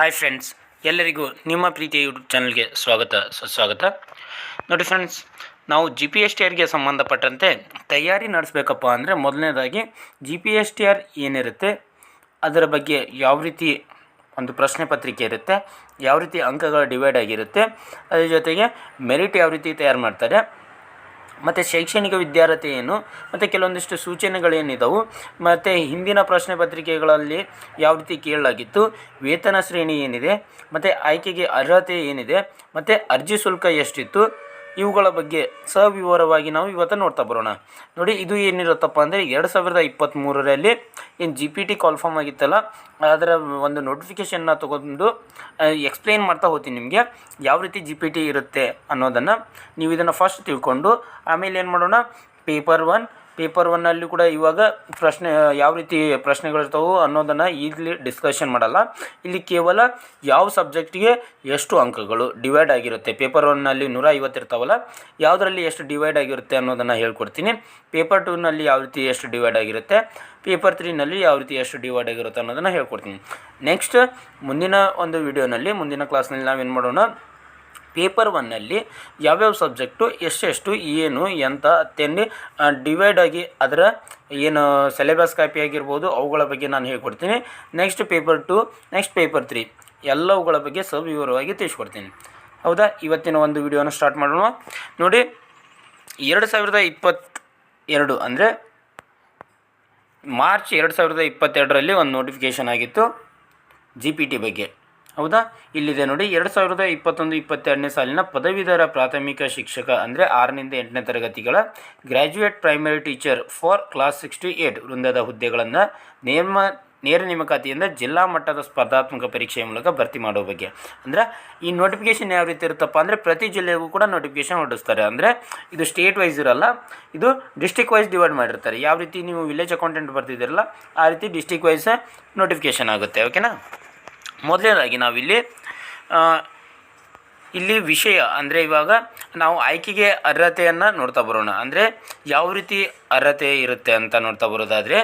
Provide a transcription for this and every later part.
Hi friends ಎಲ್ಲರಿಗೂ ನಿಮ್ಮ ಪ್ರೀತಿಯ ಯೂಟ್ಯೂಬ್ ಚಾನಲ್ಗೆ ಸ್ವಾಗತ, ಸುಸ್ವಾಗತ. ನೋಡಿ ಫ್ರೆಂಡ್ಸ್ ನಾವು ಜಿ ಪಿ ಎಸ್ ಟಿ ಆರ್ಗೆ ಸಂಬಂಧಪಟ್ಟಂತೆ ತಯಾರಿ ನಡೆಸಬೇಕಪ್ಪ ಅಂದರೆ ಮೊದಲನೇದಾಗಿ G P S T R ಏನಿರುತ್ತೆ, ಅದರ ಬಗ್ಗೆ ಯಾವ ರೀತಿ ಒಂದು ಪ್ರಶ್ನೆ ಪತ್ರಿಕೆ ಇರುತ್ತೆ, ಯಾವ ರೀತಿ ಅಂಕಗಳು ಡಿವೈಡ್ ಆಗಿರುತ್ತೆ, ಅದ್ರ ಜೊತೆಗೆ ಮೆರಿಟ್ ಯಾವ ರೀತಿ ತಯಾರು ಮಾಡ್ತಾರೆ ಮತ್ತು ಶೈಕ್ಷಣಿಕ ವಿದ್ಯಾರ್ಹತೆ ಏನು ಮತ್ತು ಕೆಲವೊಂದಿಷ್ಟು ಸೂಚನೆಗಳೇನಿದಾವು, ಮತ್ತು ಹಿಂದಿನ ಪ್ರಶ್ನೆ ಪತ್ರಿಕೆಗಳಲ್ಲಿ ಯಾವ ರೀತಿ ಕೇಳಲಾಗಿತ್ತು, ವೇತನ ಶ್ರೇಣಿ ಏನಿದೆ, ಮತ್ತು ಆಯ್ಕೆಗೆ ಅರ್ಹತೆ ಏನಿದೆ, ಮತ್ತು ಅರ್ಜಿ ಶುಲ್ಕ ಎಷ್ಟಿತ್ತು ಇವುಗಳ ಬಗ್ಗೆ ಸವಿವರವಾಗಿ ನಾವು ಇವತ್ತು ನೋಡ್ತಾ ಬರೋಣ. ನೋಡಿ, ಇದು ಏನಿರುತ್ತಪ್ಪ ಅಂದರೆ ಎರಡು ಸಾವಿರದ ಇಪ್ಪತ್ತ್ಮೂರರಲ್ಲಿ ಏನು ಜಿ ಪಿ ಟಿ ಕಾಲ್ಫಾರ್ಮ್ ಆಗಿತ್ತಲ್ಲ, ಅದರ ಒಂದು ನೋಟಿಫಿಕೇಶನ್ನ ತೊಗೊಂಡು ಎಕ್ಸ್ಪ್ಲೇನ್ ಮಾಡ್ತಾ ಹೋಗ್ತೀನಿ ನಿಮಗೆ. ಯಾವ ರೀತಿ ಜಿ ಪಿ ಟಿ ಇರುತ್ತೆ ಅನ್ನೋದನ್ನು ನೀವು ಇದನ್ನು ಫಸ್ಟ್ ತಿಳ್ಕೊಂಡು, ಆಮೇಲೆ ಏನು ಮಾಡೋಣ? ಪೇಪರ್ ಒನ್ ಪೇಪರ್ ಒನ್ನಲ್ಲಿ ಕೂಡ ಇವಾಗ ಪ್ರಶ್ನೆ, ಯಾವ ರೀತಿ ಪ್ರಶ್ನೆಗಳಿರ್ತಾವೆ ಅನ್ನೋದನ್ನು ಇಲ್ಲಿ ಡಿಸ್ಕಷನ್ ಮಾಡಲ್ಲ. ಇಲ್ಲಿ ಕೇವಲ ಯಾವ ಸಬ್ಜೆಕ್ಟಿಗೆ ಎಷ್ಟು ಅಂಕಗಳು ಡಿವೈಡ್ ಆಗಿರುತ್ತೆ? ಪೇಪರ್ ಒನ್ನಲ್ಲಿ ನೂರ ಐವತ್ತು ಇರ್ತಾವಲ್ಲ, ಯಾವುದರಲ್ಲಿ ಎಷ್ಟು ಡಿವೈಡ್ ಆಗಿರುತ್ತೆ ಅನ್ನೋದನ್ನು ಹೇಳ್ಕೊಡ್ತೀನಿ. ಪೇಪರ್ ಟೂನಲ್ಲಿ ಯಾವ ರೀತಿ ಎಷ್ಟು ಡಿವೈಡ್ ಆಗಿರುತ್ತೆ? ಪೇಪರ್ ತ್ರೀನಲ್ಲಿ ಯಾವ ರೀತಿ ಎಷ್ಟು ಡಿವೈಡ್ ಆಗಿರುತ್ತೆ ಅನ್ನೋದನ್ನು ಹೇಳ್ಕೊಡ್ತೀನಿ. ನೆಕ್ಸ್ಟ್ ಮುಂದಿನ ಒಂದು ವಿಡಿಯೋನಲ್ಲಿ ಮುಂದಿನ ಕ್ಲಾಸ್ನಲ್ಲಿ ನಾವೇನು ಮಾಡೋಣ? ಪೇಪರ್ ಒನ್ನಲ್ಲಿ ಯಾವ್ಯಾವ ಸಬ್ಜೆಕ್ಟು, ಎಷ್ಟೆಷ್ಟು, ಏನು, ಎಂತ ಅತ್ಯಂತ ಡಿವೈಡ್ ಆಗಿ ಅದರ ಏನು ಸಿಲೆಬಸ್ ಕಾಪಿ ಆಗಿರ್ಬೋದು, ಅವುಗಳ ಬಗ್ಗೆ ನಾನು ಹೇಳ್ಕೊಡ್ತೀನಿ. Next paper two next paper three ಎಲ್ಲವುಗಳ ಬಗ್ಗೆ ಸವಿವರವಾಗಿ ತಿಳಿಸ್ಕೊಡ್ತೀನಿ. ಹೌದಾ? ಇವತ್ತಿನ ಒಂದು ವಿಡಿಯೋನ ಸ್ಟಾರ್ಟ್ ಮಾಡೋಣ. ನೋಡಿ, ಎರಡು ಸಾವಿರದ ಇಪ್ಪತ್ತ ಎರಡು ಅಂದರೆ ಮಾರ್ಚ್ ಎರಡು ಸಾವಿರದ ಇಪ್ಪತ್ತೆರಡರಲ್ಲಿ ಒಂದು ನೋಟಿಫಿಕೇಷನ್ ಆಗಿತ್ತು ಜಿ ಪಿ ಟಿ ಬಗ್ಗೆ. ಹೌದಾ? ಇಲ್ಲಿದೆ ನೋಡಿ, ಎರಡು ಸಾವಿರದ ಇಪ್ಪತ್ತೊಂದು, ಇಪ್ಪತ್ತೆರಡನೇ ಸಾಲಿನ ಪದವೀಧರ ಪ್ರಾಥಮಿಕ ಶಿಕ್ಷಕ ಅಂದರೆ ಆರರಿಂದ ಎಂಟನೇ ತರಗತಿಗಳ graduate primary teacher for class sixty eight ವೃಂದದ ಹುದ್ದೆಗಳನ್ನು ನೇಮ ನೇರ ನೇಮಕಾತಿಯಿಂದ ಜಿಲ್ಲಾ ಮಟ್ಟದ ಸ್ಪರ್ಧಾತ್ಮಕ ಪರೀಕ್ಷೆಯ ಮೂಲಕ ಭರ್ತಿ ಮಾಡೋ ಬಗ್ಗೆ. ಅಂದರೆ ಈ ನೋಟಿಫಿಕೇಷನ್ ಯಾವ ರೀತಿ ಇರುತ್ತಪ್ಪ ಅಂದರೆ ಪ್ರತಿ ಜಿಲ್ಲೆಗೂ ಕೂಡ ನೋಟಿಫಿಕೇಷನ್ ಹೊರಡಿಸ್ತಾರೆ. ಅಂದರೆ ಇದು ಸ್ಟೇಟ್ ವೈಸ್ ಇರಲ್ಲ, ಇದು ಡಿಸ್ಟಿಕ್ ವೈಸ್ ಡಿವೈಡ್ ಮಾಡಿರ್ತಾರೆ. ಯಾವ ರೀತಿ ನೀವು ವಿಲೇಜ್ ಅಕೌಂಟೆಂಟ್ ಬರ್ತಿದ್ದೀರಲ್ಲ, ಆ ರೀತಿ ಡಿಸ್ಟಿಕ್ ವೈಸ್ ನೋಟಿಫಿಕೇಷನ್ ಆಗುತ್ತೆ ಓಕೆನಾ ಮೊದಲನೇದಾಗಿ ನಾವಿಲ್ಲಿ ಇಲ್ಲಿ ವಿಷಯ, ಅಂದರೆ ಇವಾಗ ನಾವು ಆಯ್ಕೆಗೆ ಅರ್ಹತೆಯನ್ನು ನೋಡ್ತಾ ಬರೋಣ. ಅಂದರೆ ಯಾವ ರೀತಿ ಅರ್ಹತೆ ಇರುತ್ತೆ ಅಂತ ನೋಡ್ತಾ ಬರೋದಾದರೆ,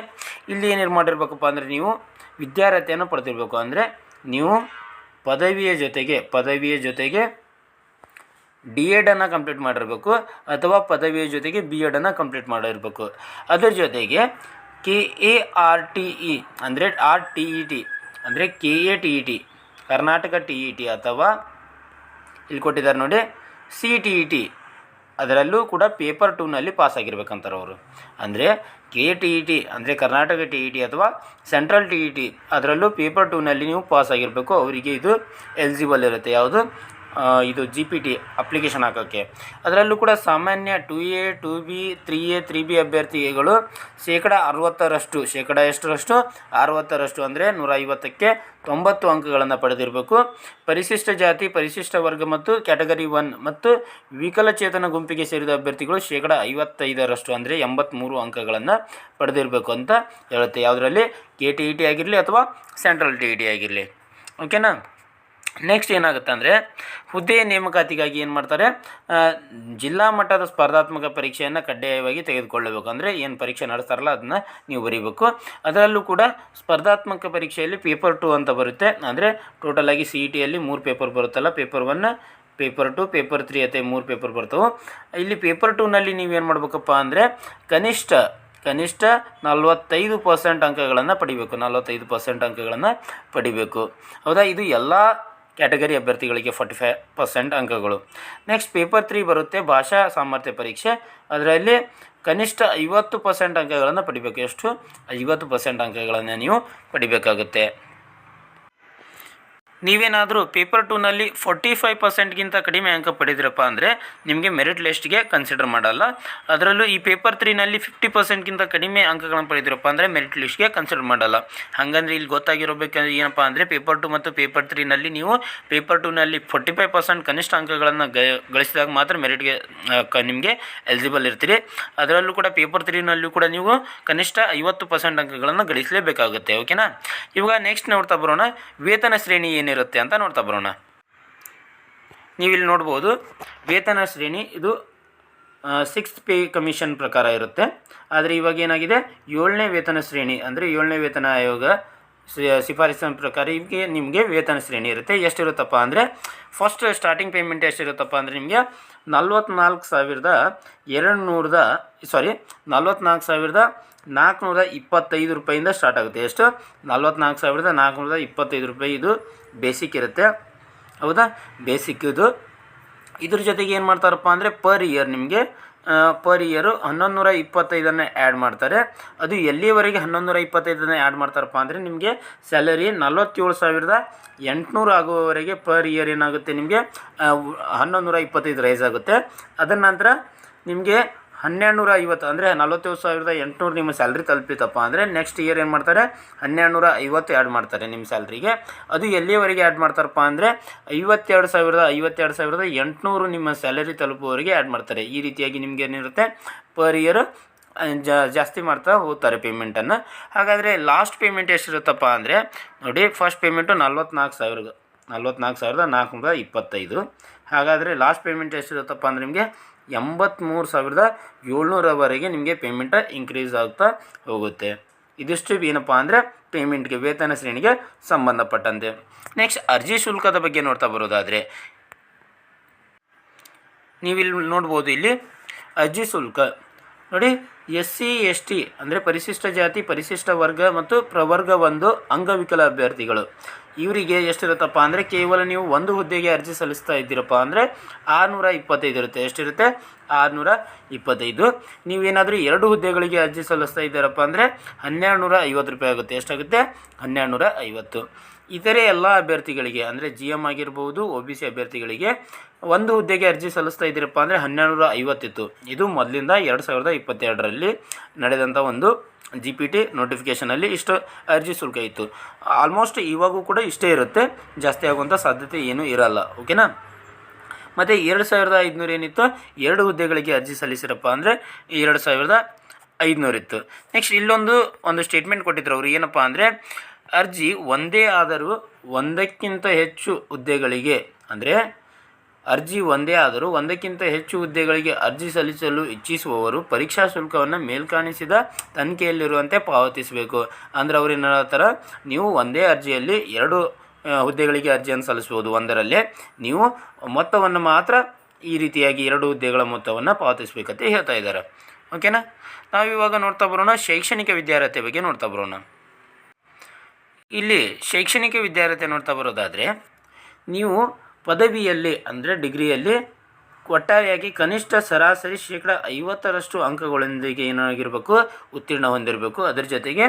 ಇಲ್ಲಿ ಏನೇನು ಮಾಡಿರ್ಬೇಕಪ್ಪ ಅಂದರೆ ನೀವು ವಿದ್ಯಾರ್ಹತೆಯನ್ನು ಪಡೆದಿರಬೇಕು. ಅಂದರೆ ನೀವು ಪದವಿಯ ಜೊತೆಗೆ ಪದವಿಯ ಜೊತೆಗೆ ಡಿ ಎಡನ್ನು ಕಂಪ್ಲೀಟ್ ಮಾಡಿರಬೇಕು, ಅಥವಾ ಪದವಿಯ ಜೊತೆಗೆ ಬಿ ಎಡನ್ನು ಕಂಪ್ಲೀಟ್ ಮಾಡಿರಬೇಕು. ಅದರ ಜೊತೆಗೆ K A R T E ಅಂದರೆ ಆರ್ ಟಿ ಇ ಟಿ ಅಂದರೆ K A T E T Karnataka T E T ಅಥವಾ ಇಲ್ಲಿ ಕೊಟ್ಟಿದ್ದಾರೆ ನೋಡಿ ಸಿ ಟಿ ಇ ಟಿ ಅದರಲ್ಲೂ ಕೂಡ ಪೇಪರ್ ಟೂನಲ್ಲಿ ಪಾಸ್ ಆಗಿರ್ಬೇಕಂತಾರೆ ಅವರು. ಅಂದರೆ ಕೆ ಟಿ ಇ ಟಿ ಅಂದರೆ ಕರ್ನಾಟಕ ಟಿ ಇ ಟಿ ಅಥವಾ ಸೆಂಟ್ರಲ್ ಟಿ ಇ ಟಿ ಅದರಲ್ಲೂ ಪೇಪರ್ ಟೂನಲ್ಲಿ ನೀವು ಪಾಸ್ ಆಗಿರಬೇಕು. ಅವರಿಗೆ ಇದು ಎಲಿಜಿಬಲ್ ಇರುತ್ತೆ. ಯಾವುದು? ಇದು ಜಿ ಪಿ ಟಿ ಅಪ್ಲಿಕೇಶನ್ ಹಾಕೋಕ್ಕೆ ಅದರಲ್ಲೂ ಕೂಡ ಸಾಮಾನ್ಯ two A two B three A three B ಅಭ್ಯರ್ಥಿಗಳು ಶೇಕಡ ಅರವತ್ತರಷ್ಟು, ಶೇಕಡ ಎಷ್ಟರಷ್ಟು? ಅರವತ್ತರಷ್ಟು ಅಂದರೆ ನೂರ ಐವತ್ತಕ್ಕೆ ತೊಂಬತ್ತು ಅಂಕಗಳನ್ನು ಪಡೆದಿರಬೇಕು. ಪರಿಶಿಷ್ಟ ಜಾತಿ, ಪರಿಶಿಷ್ಟ ವರ್ಗ ಮತ್ತು ಕ್ಯಾಟಗರಿ ಒನ್ ಮತ್ತು ವಿಕಲಚೇತನ ಗುಂಪಿಗೆ ಸೇರಿದ ಅಭ್ಯರ್ಥಿಗಳು ಶೇಕಡ ಐವತ್ತೈದರಷ್ಟು ಅಂದರೆ ಎಂಬತ್ತ್ಮೂರು ಅಂಕಗಳನ್ನು ಪಡೆದಿರಬೇಕು ಅಂತ ಹೇಳುತ್ತೆ. ಯಾವುದರಲ್ಲಿ? ಕೆ ಟಿ ಇ ಟಿ ಆಗಿರಲಿ ಅಥವಾ ಸೆಂಟ್ರಲ್ ಟಿ ಇ ಟಿ ಆಗಿರಲಿ. ಓಕೆನಾ ನೆಕ್ಸ್ಟ್ ಏನಾಗುತ್ತೆ ಅಂದರೆ ಹುದ್ದೆಯ ನೇಮಕಾತಿಗಾಗಿ ಏನು ಮಾಡ್ತಾರೆ? ಜಿಲ್ಲಾ ಮಟ್ಟದ ಸ್ಪರ್ಧಾತ್ಮಕ ಪರೀಕ್ಷೆಯನ್ನು ಕಡ್ಡಾಯವಾಗಿ ತೆಗೆದುಕೊಳ್ಳಬೇಕು. ಅಂದರೆ ಏನು ಪರೀಕ್ಷೆ ನಡೆಸ್ತಾರಲ್ಲ ಅದನ್ನು ನೀವು ಬರೀಬೇಕು. ಅದರಲ್ಲೂ ಕೂಡ ಸ್ಪರ್ಧಾತ್ಮಕ ಪರೀಕ್ಷೆಯಲ್ಲಿ ಪೇಪರ್ ಟು ಅಂತ ಬರುತ್ತೆ. ಅಂದರೆ ಟೋಟಲಾಗಿ ಸಿ ಇ ಟಿಯಲ್ಲಿ ಮೂರು ಪೇಪರ್ ಬರುತ್ತಲ್ಲ paper one paper two paper three ಅಥವಾ ಮೂರು ಪೇಪರ್ ಬರ್ತವೆ. ಇಲ್ಲಿ ಪೇಪರ್ ಟೂನಲ್ಲಿ ನೀವೇನು ಮಾಡಬೇಕಪ್ಪ ಅಂದರೆ ಕನಿಷ್ಠ ಕನಿಷ್ಠ ನಲ್ವತ್ತೈದು ಪರ್ಸೆಂಟ್ ಅಂಕಗಳನ್ನು ಪಡಿಬೇಕು. ನಲ್ವತ್ತೈದು ಪರ್ಸೆಂಟ್ ಅಂಕಗಳನ್ನು ಪಡಿಬೇಕು. ಹೌದಾ? ಇದು ಎಲ್ಲ ಕ್ಯಾಟಗರಿ ಅಭ್ಯರ್ಥಿಗಳಿಗೆ ಫಾರ್ಟಿ ಫೈವ್ ಪರ್ಸೆಂಟ್ ಅಂಕಗಳು. ನೆಕ್ಸ್ಟ್ ಪೇಪರ್ ತ್ರೀ ಬರುತ್ತೆ, ಭಾಷಾ ಸಾಮರ್ಥ್ಯ ಪರೀಕ್ಷೆ. ಅದರಲ್ಲಿ ಕನಿಷ್ಠ ಐವತ್ತು ಪರ್ಸೆಂಟ್ ಅಂಕಗಳನ್ನು ಪಡಿಬೇಕು. ಎಷ್ಟು? ಐವತ್ತು ಪರ್ಸೆಂಟ್ ಅಂಕಗಳನ್ನು ನೀವು ಪಡಿಬೇಕಾಗುತ್ತೆ. ನೀವೇನಾದರೂ ಪೇಪರ್ ಟೂನಲ್ಲಿ ಫೋರ್ಟಿ ಫೈವ್ ಪರ್ಸೆಂಟ್ಗಿಂತ ಕಡಿಮೆ ಅಂಕ ಪಡೆದಿರಪ್ಪ ಅಂದರೆ ನಿಮಗೆ ಮೆರಿಟ್ ಲಿಸ್ಟ್ಗೆ ಕನ್ಸಿಡರ್ ಮಾಡಲ್ಲ. ಅದರಲ್ಲೂ ಈ ಪೇಪರ್ ತ್ರೀನಲ್ಲಿ ಫಿಫ್ಟಿ ಪರ್ಸೆಂಟ್ಗಿಂತ ಕಡಿಮೆ ಅಂಕಗಳನ್ನು ಪಡೆದಿರಪ್ಪ ಅಂದರೆ ಮೆರಿಟ್ ಲಿಸ್ಟ್ಗೆ ಕನ್ಸಿಡರ್ ಮಾಡಲ್ಲ. ಹಾಗಂದರೆ ಇಲ್ಲಿ ಗೊತ್ತಾಗಿರಬೇಕಂದ್ರೆ ಏನಪ್ಪ ಅಂದರೆ ಪೇಪರ್ ಟು ಮತ್ತು ಪೇಪರ್ ತ್ರೀನಲ್ಲಿ ನೀವು ಪೇಪರ್ ಟೂನಲ್ಲಿ ಫೋರ್ಟಿ ಫೈವ್ ಪರ್ಸೆಂಟ್ ಕನಿಷ್ಠ ಅಂಕಗಳನ್ನು ಗಳಿಸಿದಾಗ ಮಾತ್ರ ಮೆರಿಟ್ಗೆ ನಿಮಗೆ ಎಲಿಜಿಬಲ್ ಇರ್ತೀರಿ. ಅದರಲ್ಲೂ ಕೂಡ ಪೇಪರ್ ತ್ರೀನಲ್ಲೂ ಕೂಡ ನೀವು ಕನಿಷ್ಠ ಐವತ್ತು ಪರ್ಸೆಂಟ್ ಅಂಕಗಳನ್ನು ಗಳಿಸಲೇಬೇಕಾಗುತ್ತೆ ಓಕೆನಾ ಇವಾಗ ನೆಕ್ಸ್ಟ್ ನೋಡ್ತಾ ಬರೋಣ. ವೇತನ ಶ್ರೇಣಿ ಏನಿರುತ್ತೆ ಅಂತ ನೋಡ್ತಾ ಬರೋಣ. ನೀವಿಲ್ಲಿ ನೋಡ್ಬೋದು, ವೇತನ ಶ್ರೇಣಿ ಇದು ಸಿಕ್ಸ್ತ್ ಪೇ ಕಮಿಷನ್ ಪ್ರಕಾರ ಇರುತ್ತೆ. ಆದರೆ ಇವಾಗ ಏನಾಗಿದೆ, ಏಳನೇ ವೇತನ ಶ್ರೇಣಿ, ಅಂದರೆ ಏಳನೇ ವೇತನ ಆಯೋಗ ಶಿಫಾರಸಿನ ಪ್ರಕಾರ ಇವಾಗೆ, ನಿಮಗೆ ವೇತನ ಶ್ರೇಣಿ ಇರುತ್ತೆ. ಎಷ್ಟಿರುತ್ತಪ್ಪ ಅಂದರೆ ಫಸ್ಟ್ ಸ್ಟಾರ್ಟಿಂಗ್ ಪೇಮೆಂಟ್ ಎಷ್ಟಿರುತ್ತಪ್ಪ ಅಂದರೆ ನಿಮಗೆ ನಲ್ವತ್ನಾಲ್ಕು ಸಾವಿರದ ಎರಡು ನೂರದ ಸಾರಿ ನಲ್ವತ್ನಾಲ್ಕು ಸಾವಿರದ ನಾಲ್ಕುನೂರ ಇಪ್ಪತ್ತೈದು ರೂಪಾಯಿಂದ ಸ್ಟಾರ್ಟ್ ಆಗುತ್ತೆ. ಎಷ್ಟು? ನಲ್ವತ್ನಾಲ್ಕು ಸಾವಿರದ ನಾಲ್ಕುನೂರ ಇಪ್ಪತ್ತೈದು ರೂಪಾಯಿ ಇದು ಬೇಸಿಕ್ ಇರುತ್ತೆ. ಹೌದಾ? ಬೇಸಿಕ್ ಇದು. ಇದ್ರ ಜೊತೆಗೆ ಏನು ಮಾಡ್ತಾರಪ್ಪ ಅಂದರೆ ಪರ್ ಇಯರ್ ನಿಮಗೆ ಪರ್ ಇಯರು ಹನ್ನೊಂದು ನೂರ ಇಪ್ಪತ್ತೈದನ್ನು ಆ್ಯಡ್ ಮಾಡ್ತಾರೆ. ಅದು ಎಲ್ಲಿವರೆಗೆ ಹನ್ನೊಂದು ನೂರ ಇಪ್ಪತ್ತೈದನ್ನು ಆ್ಯಡ್ ಮಾಡ್ತಾರಪ್ಪ ಅಂದರೆ ನಿಮಗೆ ಸ್ಯಾಲರಿ ನಲ್ವತ್ತೇಳು ಸಾವಿರದ ಎಂಟುನೂರು ಆಗುವವರೆಗೆ ಪರ್ ಇಯರ್ ಏನಾಗುತ್ತೆ ನಿಮಗೆ ಹನ್ನೊಂದು ನೂರ ಇಪ್ಪತ್ತೈದು ರೈಸ್ ಆಗುತ್ತೆ. ಅದರ ನಂತರ ನಿಮಗೆ ಹನ್ನೆರಡು ನೂರ ಐವತ್ತು ಅಂದರೆ ನಲ್ವತ್ತೇಳು ಸಾವಿರದ ಎಂಟುನೂರು ನಿಮ್ಮ ಸ್ಯಾಲ್ರಿ ತಲುಪಿತಪ್ಪ ಅಂದರೆ ನೆಕ್ಸ್ಟ್ ಇಯರ್ ಏನು ಮಾಡ್ತಾರೆ? ಹನ್ನೆರಡು ನೂರ ಐವತ್ತು ಆ್ಯಡ್ ಮಾಡ್ತಾರೆ ನಿಮ್ಮ ಸ್ಯಾಲ್ರಿಗೆ. ಅದು ಎಲ್ಲಿಯವರೆಗೆ ಆ್ಯಡ್ ಮಾಡ್ತಾರಪ್ಪ ಅಂದರೆ ಐವತ್ತೆರಡು ಸಾವಿರದ ಐವತ್ತೆರಡು ಸಾವಿರದ ಎಂಟುನೂರು ನಿಮ್ಮ ಸ್ಯಾಲರಿ ತಲುಪುವವರೆಗೆ ಆ್ಯಡ್ ಮಾಡ್ತಾರೆ. ಈ ರೀತಿಯಾಗಿ ನಿಮ್ಗೆ ಏನಿರುತ್ತೆ? ಪರ್ ಇಯರ್ ಜಾಸ್ತಿ ಮಾಡ್ತಾ ಹೋಗ್ತಾರೆ ಪೇಮೆಂಟನ್ನು ಹಾಗಾದರೆ ಲಾಸ್ಟ್ ಪೇಮೆಂಟ್ ಎಷ್ಟಿರುತ್ತಪ್ಪ ಅಂದರೆ, ನೋಡಿ ಫಸ್ಟ್ ಪೇಮೆಂಟು ನಲ್ವತ್ನಾಲ್ಕು ಸಾವಿರದ ನಲ್ವತ್ತ್ನಾಲ್ಕು ಸಾವಿರದ ನಾಲ್ಕುನೂರ ಇಪ್ಪತ್ತೈದು. ಹಾಗಾದರೆ ಲಾಸ್ಟ್ ಪೇಮೆಂಟ್ ಎಷ್ಟಿರುತ್ತಪ್ಪ ಅಂದರೆ ನಿಮಗೆ ಎಂಬತ್ತ್ಮೂರು ಸಾವಿರದ ಏಳ್ನೂರವರೆಗೆ ನಿಮಗೆ ಪೇಮೆಂಟ್ ಇನ್ಕ್ರೀಸ್ ಆಗ್ತಾ ಹೋಗುತ್ತೆ. ಇದಿಷ್ಟು ಏನಪ್ಪ ಅಂದರೆ ಪೇಮೆಂಟ್ಗೆ ವೇತನ ಶ್ರೇಣಿಗೆ ಸಂಬಂಧಪಟ್ಟಂತೆ. ನೆಕ್ಸ್ಟ್ ಅರ್ಜಿ ಶುಲ್ಕದ ಬಗ್ಗೆ ನೋಡ್ತಾ ಬರೋದಾದರೆ ನೀವಿಲ್ಲಿ ನೋಡ್ಬೋದು ಇಲ್ಲಿ ಅರ್ಜಿ ಶುಲ್ಕ. ನೋಡಿ ಎಸ್ ಸಿ ಎಸ್ ಟಿ ಅಂದರೆ ಪರಿಶಿಷ್ಟ ಜಾತಿ, ಪರಿಶಿಷ್ಟ ವರ್ಗ ಮತ್ತು ಪ್ರವರ್ಗ ಒಂದು ಅಂಗವಿಕಲ ಅಭ್ಯರ್ಥಿಗಳು. ಇವರಿಗೆ ಎಷ್ಟಿರುತ್ತಪ್ಪ ಅಂದರೆ ಕೇವಲ ನೀವು ಒಂದು ಹುದ್ದೆಗೆ ಅರ್ಜಿ ಸಲ್ಲಿಸ್ತಾ ಇದ್ದೀರಪ್ಪ ಅಂದರೆ ಆರುನೂರ ಇಪ್ಪತ್ತೈದು ಇರುತ್ತೆ. ಎಷ್ಟಿರುತ್ತೆ? ಆರುನೂರ ಇಪ್ಪತ್ತೈದು. ನೀವೇನಾದರೂ ಎರಡು ಹುದ್ದೆಗಳಿಗೆ ಅರ್ಜಿ ಸಲ್ಲಿಸ್ತಾ ಇದ್ದೀರಪ್ಪ ಅಂದರೆ ಹನ್ನೆರಡು ನೂರ ಐವತ್ತು ರೂಪಾಯಿ ಆಗುತ್ತೆ. ಎಷ್ಟಾಗುತ್ತೆ? ಹನ್ನೆರಡು ನೂರ ಐವತ್ತು. ಇತರೆ ಎಲ್ಲ ಅಭ್ಯರ್ಥಿಗಳಿಗೆ, ಅಂದರೆ ಜಿ ಎಂ ಆಗಿರ್ಬೋದು ಒ ಬಿ ಸಿ ಅಭ್ಯರ್ಥಿಗಳಿಗೆ, ಒಂದು ಹುದ್ದೆಗೆ ಅರ್ಜಿ ಸಲ್ಲಿಸ್ತಾ ಇದ್ದೀರಪ್ಪ ಅಂದರೆ ಹನ್ನೆರಡು ನೂರ ಐವತ್ತಿತ್ತು ಇದು ಮೊದಲಿಂದ ಎರಡು ಸಾವಿರದ ಇಪ್ಪತ್ತೆರಡರಲ್ಲಿ ನಡೆದಂಥ ಒಂದು ಜಿ ಪಿ ಟಿ ನೋಟಿಫಿಕೇಷನಲ್ಲಿ ಇಷ್ಟು ಅರ್ಜಿ ಶುಲ್ಕ ಇತ್ತು. ಆಲ್ಮೋಸ್ಟ್ ಇವಾಗೂ ಕೂಡ ಇಷ್ಟೇ ಇರುತ್ತೆ, ಜಾಸ್ತಿ ಆಗುವಂಥ ಸಾಧ್ಯತೆ ಏನೂ ಇರಲ್ಲ ಓಕೆನಾ ಮತ್ತು ಎರಡು ಸಾವಿರದ ಐದುನೂರು ಏನಿತ್ತು? ಎರಡು ಹುದ್ದೆಗಳಿಗೆ ಅರ್ಜಿ ಸಲ್ಲಿಸಿರಪ್ಪ ಅಂದರೆ ಎರಡು ಸಾವಿರದ ಐದುನೂರಿತ್ತು. ನೆಕ್ಸ್ಟ್ ಇಲ್ಲೊಂದು, ಒಂದು ಸ್ಟೇಟ್ಮೆಂಟ್ ಕೊಟ್ಟಿದ್ರು ಅವರು ಏನಪ್ಪ ಅಂದರೆ ಅರ್ಜಿ ಒಂದೇ ಆದರೂ ಒಂದಕ್ಕಿಂತ ಹೆಚ್ಚು ಹುದ್ದೆಗಳಿಗೆ, ಅಂದರೆ ಅರ್ಜಿ ಒಂದೇ ಆದರೂ ಒಂದಕ್ಕಿಂತ ಹೆಚ್ಚು ಹುದ್ದೆಗಳಿಗೆ ಅರ್ಜಿ ಸಲ್ಲಿಸಲು ಇಚ್ಛಿಸುವವರು ಪರೀಕ್ಷಾ ಶುಲ್ಕವನ್ನು ಮೇಲ್ಕಾಣಿಸಿದ ತನಿಖೆಯಲ್ಲಿರುವಂತೆ ಪಾವತಿಸಬೇಕು. ಅಂದರೆ ಅವ್ರು ಏನಾರ ಥರ ನೀವು ಒಂದೇ ಅರ್ಜಿಯಲ್ಲಿ ಎರಡು ಹುದ್ದೆಗಳಿಗೆ ಅರ್ಜಿಯನ್ನು ಸಲ್ಲಿಸ್ಬೋದು ಒಂದರಲ್ಲೇ ನೀವು ಮೊತ್ತವನ್ನು ಮಾತ್ರ ಈ ರೀತಿಯಾಗಿ ಎರಡು ಹುದ್ದೆಗಳ ಮೊತ್ತವನ್ನು ಪಾವತಿಸಬೇಕಂತ ಹೇಳ್ತಾ ಇದ್ದಾರೆ. ಓಕೆನಾ ನಾವಿವಾಗ ನೋಡ್ತಾ ಬರೋಣ ಶೈಕ್ಷಣಿಕ ವಿದ್ಯಾರ್ಹತೆ ಬಗ್ಗೆ ನೋಡ್ತಾ ಬರೋಣ. ಇಲ್ಲಿ ಶೈಕ್ಷಣಿಕ ವಿದ್ಯಾರ್ಹತೆ ನೋಡ್ತಾ ಬರೋದಾದರೆ, ನೀವು ಪದವಿಯಲ್ಲಿ ಅಂದರೆ ಡಿಗ್ರಿಯಲ್ಲಿ ಒಟ್ಟಾರೆಯಾಗಿ ಕನಿಷ್ಠ ಸರಾಸರಿ ಶೇಕಡ ಐವತ್ತರಷ್ಟು ಅಂಕಗಳೊಂದಿಗೆ ಏನಾಗಿರಬೇಕು, ಉತ್ತೀರ್ಣ ಹೊಂದಿರಬೇಕು. ಅದರ ಜೊತೆಗೆ